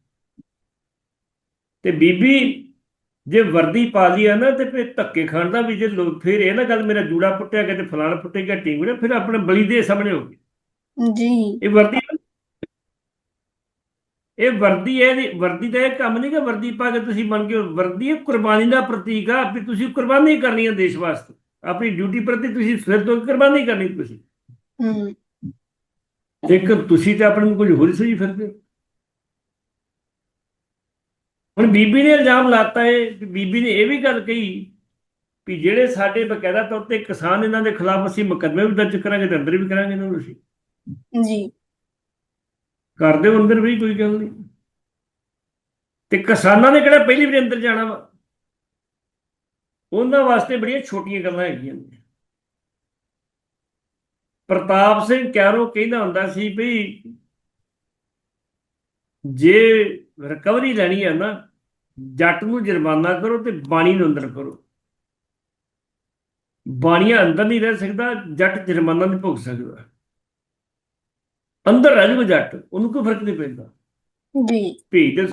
ਤੇ ਬੀਬੀ ਜੇ ਵਰਦੀ ਪਾ ਲਈ ਆ ਨਾ ਤੇ ਫਿਰ ਧੱਕੇ ਖਾਣ ਦਾ ਵੀ ਜੇ ਫਿਰ ਇਹ ਨਾ ਗੱਲ ਮੇਰਾ ਜੂੜਾ ਪੁੱਟਿਆ ਗਿਆ ਤੇ ਫਲਾਣਾ ਪੁੱਟਿਆ ਗਿਆ ਟਿੰਗੜਾ ਫਿਰ ਆਪਣੇ ਬਲੀ ਦੇ ਸਾਹਮਣੇ ਹੋ ਗਏ ਜੀ। ਇਹ ਵਰਦੀ ਇਹ ਵਰਦੀ ਹੈ ਵਰਦੀ ਦਾ ਇਹ ਕੰਮ ਨਹੀਂ ਕਿ ਵਰਦੀ ਪਾ ਕੇ ਤੁਸੀਂ ਬਣ ਕੇ ਵਰਦੀ ਇਹ ਕੁਰਬਾਨੀ ਦਾ ਪ੍ਰਤੀਕ ਆ ਵੀ ਤੁਸੀਂ ਕੁਰਬਾਨੀ ਕਰਨੀ ਹੈ ਦੇਸ਼ ਵਾਸਤੇ। ਆਪਣੀ ਡਿਊਟੀ ਪ੍ਰਤੀ ਤੁਸੀਂ ਸਿਰ ਤੋਂ ਕੁਰਬਾਨੀ ਕਰਨੀ ਤੁਸੀਂ। ਹੂੰ। ਇੱਕ ਤੁਸੀਂ ਤੇ ਆਪਣੇ ਨੂੰ ਕੁਝ ਹੋਰ ਸਹੀ ਫਿਰਦੇ ਹੋ। ਹੁਣ ਬੀਬੀ ਨੇ ਇਲਜ਼ਾਮ ਲਾਤਾ ਹੈ ਕਿ ਬੀਬੀ ਨੇ ਇਹ ਵੀ ਗੱਲ ਕਹੀ ਵੀ ਜਿਹੜੇ ਸਾਡੇ ਬਕਾਇਦਾ ਤੌਰ ਤੇ ਕਿਸਾਨ ਇਹਨਾਂ ਦੇ ਖਿਲਾਫ ਅਸੀਂ ਮੁਕੱਦਮੇ ਵੀ ਦਰਜ ਕਰਾਂਗੇ ਤੇ ਅੰਦਰ ਵੀ ਕਰਾਂਗੇ ਇਹਨਾਂ ਨੂੰ ਅਸੀਂ। ਜੀ। ਕਰ ਦਿਓ ਅੰਦਰ ਵੀ ਕੋਈ ਗੱਲ ਨਹੀਂ। ਤੇ ਕਿਸਾਨਾਂ ਨੇ ਕਿਹੜਾ ਪਹਿਲੀ ਵਾਰ ਅੰਦਰ ਜਾਣਾ ਵਾ? ਉਹਨਾਂ ਵਾਸਤੇ ਬੜੀਆਂ ਛੋਟੀਆਂ ਗੱਲਾਂ ਹੈਗੀਆਂ ਨੇ। ਪ੍ਰਤਾਪ ਸਿੰਘ ਕੈਰੋ ਕਹਿੰਦਾ ਹੁੰਦਾ ਸੀ ਵੀ ਜੇ ਰਿਕਵਰੀ ਲੈਣੀ ਹੈ ਨਾ ਜੱਟ ਨੂੰ ਜੁਰਮਾਨਾ ਕਰੋ ਤੇ ਬਾਣੀ ਨੂੰ ਅੰਦਰ ਕਰੋ। ਬਾਣੀਆਂ ਅੰਦਰ ਨਹੀਂ ਰਹਿ ਸਕਦਾ ਜੱਟ ਜੁਰਮਾਨਾ ਨਹੀਂ ਭੁਗਤ ਸਕਦਾ। ਅੰਦਰ ਰਹਿ ਜਾਊਗਾ ਜੱਟ ਉਹਨੂੰ ਕੋਈ ਫ਼ਰਕ ਨਹੀਂ ਪੈਂਦਾ। ਜੀ। ਭੇਜ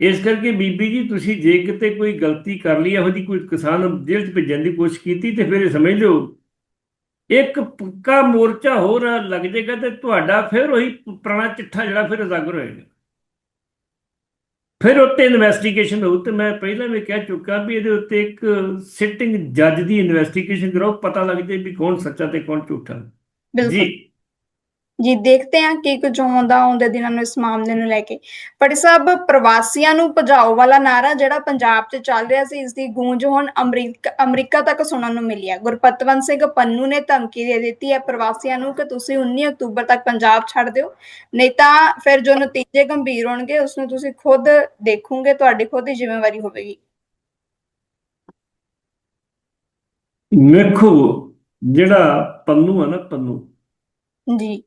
ਇਸ ਕਰਕੇ ਬੀਬੀ ਜੀ ਤੁਸੀਂ ਜੇ ਕਿਤੇ ਕੋਈ ਗਲਤੀ ਕਰ ਲਈ ਇਹੋ ਜਿਹੀ ਕੋਈ ਕਿਸਾਨ ਜੇਲ੍ਹ 'ਚ ਭੇਜਣ ਦੀ ਕੋਸ਼ਿਸ਼ ਕੀਤੀ ਤੇ ਫਿਰ ਇਹ ਸਮਝ ਲਓ ਇੱਕ ਪੱਕਾ ਮੋਰਚਾ ਹੋਰ ਲੱਗ ਜਾਏਗਾ ਤੇ ਤੁਹਾਡਾ ਫਿਰ ਉਹੀ ਪੁਰਾਣਾ ਚਿੱਠਾ ਜਿਹੜਾ ਫਿਰ ਉਜਾਗਰ ਹੋਏਗਾ। ਫਿਰ ਉੱਤੇ ਇਨਵੈਸਟੀਗੇਸ਼ਨ ਹੋਊ ਤੇ ਮੈਂ ਪਹਿਲਾਂ ਵੀ ਕਹਿ ਚੁੱਕਾ ਵੀ ਇਹਦੇ ਉੱਤੇ ਇੱਕ ਸਿਟਿੰਗ ਜੱਜ ਦੀ ਇਨਵੈਸਟੀਗੇਸ਼ਨ ਕਰਾਓ ਪਤਾ ਲੱਗ ਜਾਏ ਵੀ ਕੌਣ ਸੱਚਾ ਤੇ ਕੌਣ ਝੂਠਾ। ਬਿਲਕੁਲ। ਜੀ। ਜੀ ਦੇਖਦੇ ਹਾਂ ਕੀ ਕੁਝ ਹੁੰਦਾ ਆਉਂਦੇ ਦਿਨਾਂ ਨੂੰ ਇਸ ਮਾਮਲੇ ਨੂੰ ਲੈ ਕੇ। ਪਰ ਸਭ ਪ੍ਰਵਾਸੀਆਂ ਨੂੰ ਭਜਾਓ ਵਾਲਾ ਨਾਰਾ ਜਿਹੜਾ ਪੰਜਾਬ 'ਚ ਚੱਲ ਰਿਹਾ ਸੀ ਇਸ ਦੀ ਗੂੰਜ ਹੁਣ ਅਮਰੀਕਾ ਅਮਰੀਕਾ ਤੱਕ ਸੁਣਨ ਨੂੰ ਮਿਲੀ ਹੈ। ਗੁਰਪਤਵੰਤ ਸਿੰਘ ਪੰਨੂ ਨੇ ਧਮਕੀ ਦੇ ਦਿੱਤੀ ਹੈ ਪ੍ਰਵਾਸੀਆਂ ਨੂੰ ਕਿ ਤੁਸੀਂ 19 ਅਕਤੂਬਰ ਤੱਕ ਪੰਜਾਬ ਛੱਡ ਦਿਓ। ਨਹੀਂ ਤਾਂ ਫਿਰ ਜੋ ਨਤੀਜੇ ਗੰਭੀਰ ਹੋਣਗੇ ਉਸ ਨੂੰ ਤੁਸੀਂ ਖੁਦ ਦੇਖੋਗੇ ਤੁਹਾਡੀ ਖੁਦ ਦੀ ਜ਼ਿੰਮੇਵਾਰੀ ਹੋਵੇਗੀ। ਵੇਖੋ ਜਿਹੜਾ ਪੰਨੂ ਆ ਨਾ ਪੰਨੂ। ਜੀ।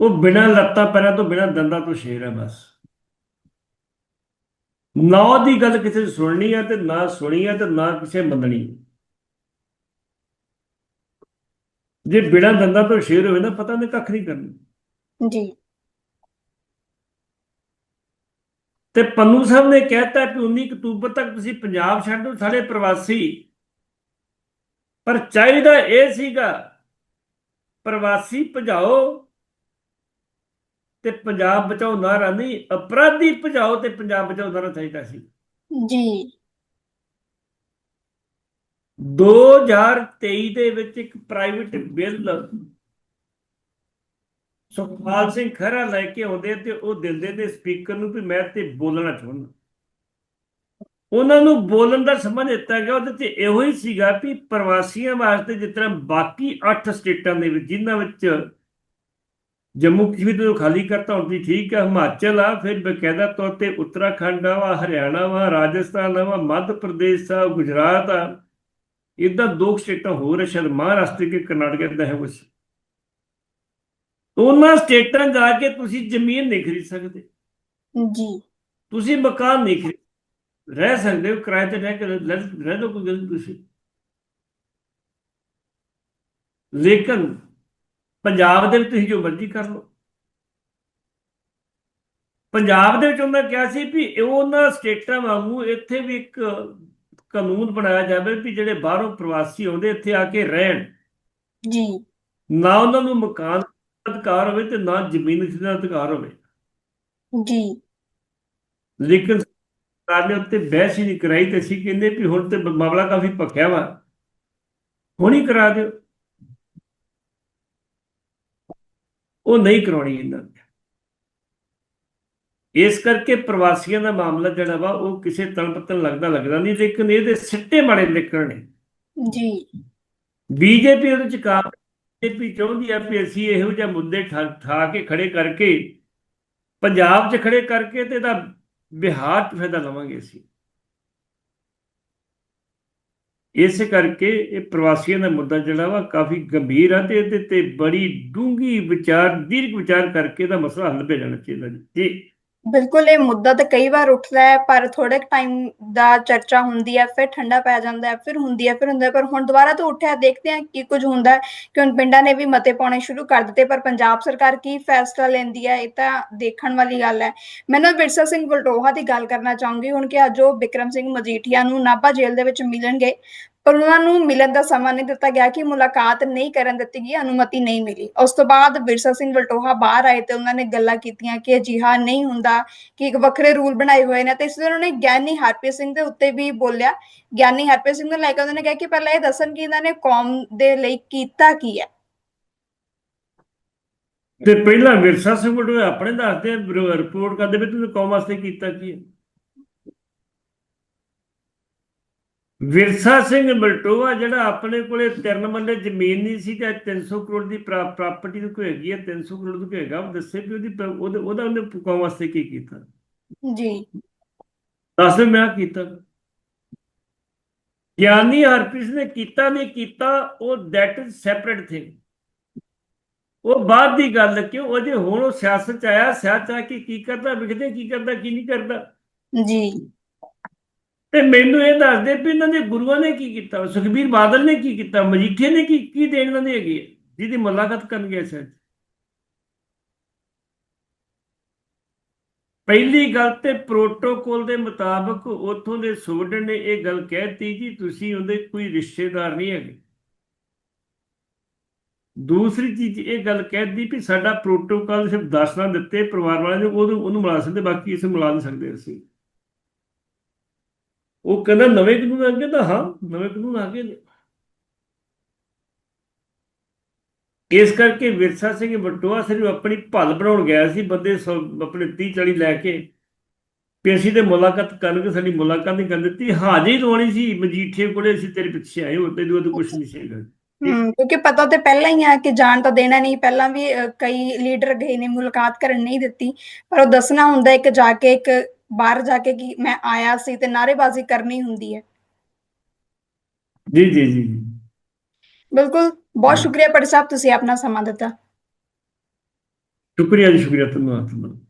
ਉਹ ਬਿਨਾਂ ਲੱਤਾਂ ਪੈਰਾਂ ਤੋਂ ਬਿਨਾਂ ਦੰਦਾਂ ਤੋਂ ਸ਼ੇਰ ਹੈ ਬਸ। ਨਾ ਦੀ ਗੱਲ ਕਿਸੇ ਨੇ ਸੁਣਨੀ ਹੈ ਤੇ ਨਾ ਸੁਣੀ ਹੈ ਤੇ ਨਾ ਕਿਸੇ ਮੰਨਣੀ। ਜੇ ਬਿਨਾਂ ਦੰਦਾਂ ਤੋਂ ਸ਼ੇਰ ਹੋਵੇ ਨਾ ਪਤਾ ਨਹੀਂ ਕੱਖ ਨਹੀਂ ਕਰਨਾ। ਜੀ। ਤੇ ਪੰਨੂ ਸਾਹਿਬ ਨੇ ਕਹਿਤਾ ਕਿ 19 ਅਕਤੂਬਰ ਤੱਕ ਤੁਸੀਂ ਪੰਜਾਬ ਛੱਡੋ ਸਾਡੇ ਪ੍ਰਵਾਸੀ। ਪਰ ਚਾਹੀਦਾ ਇਹ ਸੀਗਾ ਪ੍ਰਵਾਸੀ ਭਜਾਓ। ਤੇ ਪੰਜਾਬ ਬਚਾਓ ਨਾਰਾ ਨਹੀਂ ਅਪਰਾਧੀ ਭਜਾਓ ਤੇ ਪੰਜਾਬ ਬਚਾਓ ਨਾਰਾ ਚਾਹੀਦਾ ਸੀ। ਜੀ। 2023 ਦੇ ਵਿੱਚ ਇੱਕ ਪ੍ਰਾਈਵੇਟ ਬਿੱਲ ਸੁਖਪਾਲ ਸਿੰਘ ਖਹਿਰਾ ਲੈ ਕੇ ਆਉਂਦੇ ਤੇ ਉਹ ਦਿੰਦੇ ਨੇ ਸਪੀਕਰ ਨੂੰ ਵੀ ਮੈਂ ਤੇ ਬੋਲਣਾ ਚਾਹੁੰਦਾ। ਉਹਨਾਂ ਨੂੰ ਬੋਲਣ ਦਾ ਸਮਾਂ ਦਿੱਤਾ ਗਿਆ ਉਹਦੇ ਤੇ ਇਹੋ ਹੀ ਸੀਗਾ ਵੀ ਪ੍ਰਵਾਸੀਆਂ ਵਾਸਤੇ ਜਿਸ ਤਰ੍ਹਾਂ ਬਾਕੀ 8 ਸਟੇਟਾਂ ਦੇ ਵਿੱਚ ਜਿਨ੍ਹਾਂ ਵਿੱਚ ਜੰਮੂ ਕਸ਼ਮੀਰ ਤੋਂ ਖਾਲੀ ਕਰਤਾ ਹੁਣ ਵੀ ਠੀਕ ਹੈ ਹਿਮਾਚਲ ਆ ਫਿਰ ਬਕਾਇਦਾ ਤੌਰ ਤੇ ਉੱਤਰਾਖੰਡ ਆ ਵਾ ਹਰਿਆਣਾ ਵਾ ਰਾਜਸਥਾਨ ਆ ਵਾ ਮੱਧ ਪ੍ਰਦੇਸ਼ ਆ ਗੁਜਰਾਤ ਆ। ਇਦਾਂ ਦੋ ਸਟੇਟਾਂ ਹੋਰ ਆ ਸ਼ਾਇਦ ਮਹਾਰਾਸ਼ਟਰ ਕੇ ਕਰਨਾਟਕ ਦਾ ਹੈ ਕੁਛ। ਉਹਨਾਂ ਸਟੇਟਾਂ ਜਾ ਕੇ ਤੁਸੀਂ ਜ਼ਮੀਨ ਨਹੀਂ ਖਰੀਦ ਸਕਦੇ। ਜੀ। ਤੁਸੀਂ ਮਕਾਨ ਨਹੀਂ ਖਰੀਦ ਰਹਿ ਸਕਦੇ ਹੋ ਕਿਰਾਏ ਤੇ ਰਹਿ ਕੇ ਰਹਿ ਲਓ ਕੋਈ ਗੱਲ ਨਹੀਂ ਤੁਸੀਂ। ਲੇਕਿਨ ਪੰਜਾਬ ਦੇ ਵਿੱਚ ਤੁਸੀਂ ਜੋ ਮਰਜ਼ੀ ਕਰ ਲਓ। ਪੰਜਾਬ ਦੇ ਵਿੱਚ ਉਹਨਾਂ ਕਿਹਾ ਸੀ ਵੀ ਉਹਨਾਂ ਸਟੇਟਾਂ ਵਾਂਗੂ ਇੱਥੇ ਵੀ ਇੱਕ ਕਾਨੂੰਨ ਬਣਾਇਆ ਜਾਵੇ ਵੀ ਜਿਹੜੇ ਬਾਹਰੋਂ ਪ੍ਰਵਾਸੀ ਆਉਂਦੇ ਇੱਥੇ ਆ ਕੇ ਰਹਿਣ। ਜੀ। ਨਾ ਉਹਨਾਂ ਨੂੰ ਮਕਾਨ ਅਧਿਕਾਰ ਹੋਵੇ ਤੇ ਨਾ ਜ਼ਮੀਨ ਦਾ ਅਧਿਕਾਰ ਹੋਵੇ। ਜੀ। ਲੇਕਿਨ ਸਰਕਾਰ ਨੇ ਉੱਤੇ ਬਹਿਸ ਹੀ ਨਹੀਂ ਕਰਾਈ ਤੇ ਅਸੀਂ ਕਹਿੰਦੇ ਵੀ ਹੁਣ ਤੇ ਮਾਮਲਾ ਕਾਫੀ ਭਖਿਆ ਵਾ। ਹੁਣ ਹੀ ਕਰਾ ਦਿਓ। ਉਹ ਨਹੀਂ ਕਰਾਉਣੀ ਇਹਨਾਂ ਨੇ ਇਸ ਕਰਕੇ ਪ੍ਰਵਾਸੀਆਂ ਦਾ ਮਾਮਲਾ ਜਿਹੜਾ ਵਾ ਉਹ ਕਿਸੇ ਤਲਪਤਨ ਲੱਗਦਾ ਲੱਗਦਾ ਨਹੀਂ ਲੇਕਿਨ ਇਹਦੇ ਸਿੱਟੇ ਮਾੜੇ ਨਿਕਲਣੇ ਜੀ। ਬੀਜੇਪੀ ਉਹਦੇ ਚ ਕਾਫੀ ਬੀਜੇਪੀ ਚਾਹੁੰਦੀ ਆ ਵੀ ਅਸੀਂ ਇਹੋ ਜਿਹੇ ਮੁੱਦੇ ਠਾ ਠਾ ਕੇ ਖੜੇ ਕਰਕੇ ਪੰਜਾਬ 'ਚ ਖੜੇ ਕਰਕੇ ਤੇ ਇਹਦਾ ਬਿਹਾਰ 'ਚ ਫਾਇਦਾ ਲਵਾਂਗੇ ਅਸੀਂ। ਇਸ ਕਰਕੇ ਇਹ ਪ੍ਰਵਾਸੀਆਂ ਦਾ ਮੁੱਦਾ ਜਿਹੜਾ ਵਾ ਕਾਫੀ ਗੰਭੀਰ ਆ ਤੇ ਇਹਦੇ ਤੇ ਬੜੀ ਡੂੰਗੀ ਵਿਚਾਰ, ਦੀਰਘ ਵਿਚਾਰ ਕਰਕੇ ਇਹਦਾ ਮਸਲਾ ਹੱਲ ਭੇਜਣਾ ਜਾਣਾ ਚਾਹੀਦਾ ਜੀ। ਜੀ। ਬਿਲਕੁਲ, ਇਹ ਮੁੱਦਾ ਤਾਂ ਕਈ ਵਾਰ ਉੱਠਦਾ ਹੈ, ਪਰ ਥੋੜੇ ਟਾਈਮ ਦਾ ਚਰਚਾ ਹੁੰਦੀ ਹੈ, ਫਿਰ ਠੰਡਾ ਪੈ ਜਾਂਦਾ ਹੈ, ਫਿਰ ਹੁੰਦੀ ਹੈ, ਫਿਰ ਹੁੰਦਾ ਹੈ, ਪਰ ਹੁਣ ਦੁਬਾਰਾ ਤੋਂ ਉੱਠਿਆ, ਦੇਖਦੇ ਹਾਂ ਕੀ ਕੁਝ ਹੁੰਦਾ ਹੈ, ਕਿ ਹੁਣ ਪਿੰਡਾਂ ਨੇ ਵੀ ਮਤੇ ਪਾਉਣੇ ਸ਼ੁਰੂ ਕਰ ਦਿੱਤੇ, ਪਰ ਪੰਜਾਬ ਸਰਕਾਰ ਕੀ ਫੈਸਲਾ ਲੈਂਦੀ ਹੈ, ਇਹ ਤਾਂ ਦੇਖਣ ਵਾਲੀ ਗੱਲ ਹੈ। ਮੈਂ ਨਾ ਵਿਰਸਾ ਸਿੰਘ ਵਲਟੋਹਾ ਦੀ ਗੱਲ ਕਰਨਾ ਚਾਹੂੰਗੀ, ਹੁਣ ਕਿ ਅੱਜ ਉਹ ਬਿਕਰਮ ਸਿੰਘ ਮਜੀਠੀਆ ਨੂੰ ਨਾਭਾ ਜੇਲ੍ਹ ਦੇ ਵਿੱਚ ਮਿਲਣਗੇ ਪਰ ਉਹਨਾਂ ਨੂੰ ਮਿਲਣ ਦਾ ਸਮਾਂ ਨਹੀਂ ਦਿੱਤਾ ਗਿਆ ਕਿ ਮੁਲਾਕਾਤ ਨਹੀਂ ਕਰਨ ਦਿੱਤੀ ਗਈ, ਅਨੁਮਤੀ ਨਹੀਂ ਮਿਲੀ। ਉਸ ਤੋਂ ਬਾਅਦ ਵਿਰਸਾ ਸਿੰਘ ਵਲਟੋਹਾ ਬਾਹਰ ਆਏ ਤੇ ਉਹਨਾਂ ਨੇ ਗੱਲਾਂ ਕੀਤੀਆਂ ਕਿ ਅਜਿਹਾ ਨਹੀਂ ਹੁੰਦਾ ਕਿ ਇੱਕ ਵੱਖਰੇ ਰੂਲ ਬਣਾਏ ਹੋਏ ਨੇ। ਤੇ ਇਸ ਲਈ ਉਹਨਾਂ ਨੇ ਗਿਆਨੀ ਹਰਪ੍ਰੀਤ ਸਿੰਘ ਦੇ ਉੱਤੇ ਵੀ ਬੋਲਿਆ। ਗਿਆਨੀ ਹਰਪ੍ਰੀਤ ਸਿੰਘ ਨੂੰ ਲੈ ਕੇ ਉਹਨਾਂ ਨੇ ਕਿਹਾ ਕਿ ਪਹਿਲਾਂ ਇਹ ਦੱਸਣ ਕਿ ਇਹਨਾਂ ਨੇ ਕੌਮ ਦੇ ਲਈ ਕੀਤਾ ਕੀ ਹੈ। ਤੇ ਪਹਿਲਾਂ ਵਿਰਸਾ ਸਿੰਘ ਵਡੋਏ ਆਪਣੇ ਦੱਸਦੇ ਰਿਪੋਰਟ ਕਰਦੇ ਵੀ ਤੁਸੀਂ ਕੌਮ ਵਾਸਤੇ ਕੀਤਾ ਕੀ ਹੈ। ਵਿਰਸਾ ਸਿੰਘ ਬਲਟੋਆ ਜਿਹੜਾ ਆਪਣੇ ਕੋਲੇ ਤਿੰਨ ਮੱਲੇ ਜ਼ਮੀਨ ਨਹੀਂ ਸੀ ਤੇ ਅੱਜ 300 ਕਰੋੜ ਦੀ ਪ੍ਰਾਪਰਟੀ ਨੂੰ ਕੋਈ ਹੈਗੀ ਹੈ 300 ਕਰੋੜ ਨੂੰ ਹੈਗਾ ਉਹ ਦੱਸੇ ਵੀ ਉਹਦੀ ਉਹਦੇ- ਉਹਨੇ ਕੌਮ ਵਾਸਤੇ ਕੀ ਕੀਤਾ? ਜੀ। ਦੱਸ ਮੈਂ ਕੀਤਾ। ਗਿਆਨੀ ਹਰਪ੍ਰੀਤ ਨੇ ਕੀਤਾ ਨਹੀਂ ਕੀਤਾ ਉਹ ਦੈਟ ਇਜ਼ ਸੈਪਰੇਟ ਥਿੰਗ ਉਹ ਬਾਅਦ ਦੀ ਗੱਲ ਕਿਉਂ? ਉਹਦੇ ਹੁਣ ਉਹ ਸਿਆਸਤ ਚ ਆਇਆ ਸਿਆਸਤ ਆ ਕੇ ਕੀ ਕਰਦਾ ਵਿਖਦੇ ਕੀ ਕਰਦਾ ਕੀ ਨਹੀਂ ਕਰਦਾ? ਜੀ। ਤੇ ਮੈਨੂੰ ਇਹ ਦੱਸ ਦੇ ਵੀ ਇਹਨਾਂ ਦੇ ਗੁਰੂਆਂ ਨੇ ਕੀ ਕੀਤਾ ਸੁਖਬੀਰ ਬਾਦਲ ਨੇ ਕੀ ਕੀਤਾ ਮਜੀਠੀਆ ਨੇ ਕੀ ਕੀ ਦੇਣ ਇਹਨਾਂ ਦੇ ਹੈਗੇ ਆ, ਜਿਹਦੀ ਮੁਲਾਕਾਤ ਕਰਨ ਗਏ ਸਨ। ਪਹਿਲੀ ਗੱਲ ਤੇ ਪ੍ਰੋਟੋਕੋਲ ਦੇ ਮੁਤਾਬਕ ਉਥੋਂ ਦੇ ਸੋਵਰਨ ਨੇ ਇਹ ਗੱਲ ਕਹਿਤੀ ਜੀ ਤੁਸੀਂ ਉਹਦੇ ਕੋਈ ਰਿਸ਼ਤੇਦਾਰ ਨਹੀਂ ਹੈਗੇ। ਦੂਸਰੀ ਚੀਜ਼ ਇਹ ਗੱਲ ਕਹਿਦੀ ਵੀ ਸਾਡਾ ਪ੍ਰੋਟੋਕਾਲ ਸਿਰਫ ਦੱਸਣਾ ਦਿੱਤੇ ਪਰਿਵਾਰ ਵਾਲਿਆਂ ਨੂੰ ਉਹਨੂੰ ਮਿਲਾ ਸਕਦੇ ਬਾਕੀ ਇਸੇ ਮਿਲਾ ਨਹੀਂ ਸਕਦੇ ਅਸੀਂ। ਉਹ ਕਹਿੰਦਾ ਨਵੇਂ ਕਾਨੂੰਨ ਆ ਗਏ ਹਾਂ, ਨਵੇਂ ਕਾਨੂੰਨ ਆ ਗਏ ਨੇ। ਇਸ ਕਰਕੇ ਵਿਰਸਾ ਸਿੰਘ ਬਟੋਆ ਸਿਰਫ ਆਪਣੀ ਭਲ ਬਣਾਉਣ ਗਿਆ ਸੀ, ਬੰਦੇ ਆਪਣੇ 30 40 ਲੈ ਕੇ। ਵੀ ਅਸੀਂ ਤੇ ਮੁਲਾਕਾਤ ਕਰਾਂਗੇ ਸਾਡੀ ਮੁਲਾਕਾਤ ਨਹੀਂ ਕਰਨ ਦਿੱਤੀ। ਹਾਜ਼ਰੀ ਰੋਣੀ ਸੀ, ਮਜੀਠੇ ਕੋਲੇ ਅਸੀਂ ਤੇਰੇ ਪਿੱਛੇ ਆਏ ਹੋ ਤੇ ਉਹਦੇ ਕੁਝ ਨਹੀਂ ਸੀਗਾ। ਹਮ ਕਿਉਂਕਿ ਪਤਾ ਤੇ ਪਹਿਲਾਂ ਹੀ ਆ ਕਿ ਜਾਣ ਤਾਂ ਦੇਣਾ ਨਹੀਂ। ਪਹਿਲਾਂ ਵੀ ਕਈ ਲੀਡਰ ਗਏ ਨੇ, ਮੁਲਾਕਾਤ ਕਰਨ ਨਹੀਂ ਦਿੱਤੀ। ਪਰ ਉਹ ਦੱਸਣਾ ਹੁੰਦਾ ਇੱਕ ਜਾ ਕੇ ਇੱਕ ਬਾਹਰ ਜਾ ਕੇ ਕਿ ਮੈਂ ਆਇਆ ਸੀ ਤੇ ਨਾਅਰੇਬਾਜ਼ੀ ਕਰਨੀ ਹੁੰਦੀ ਹੈ। ਜੀ ਜੀ ਜੀ। ਬਿਲਕੁਲ। ਬਹੁਤ ਸ਼ੁਕਰੀਆ ਪਟਿ ਸਾਹਿਬ ਤੁਸੀਂ ਆਪਣਾ ਸਮਾਂ ਦਿੱਤਾ। ਸ਼ੁਕਰੀਆ ਜੀ ਸ਼ੁਕਰੀਆ ਧੰਨਵਾਦ ਧੰਨਵਾਦ।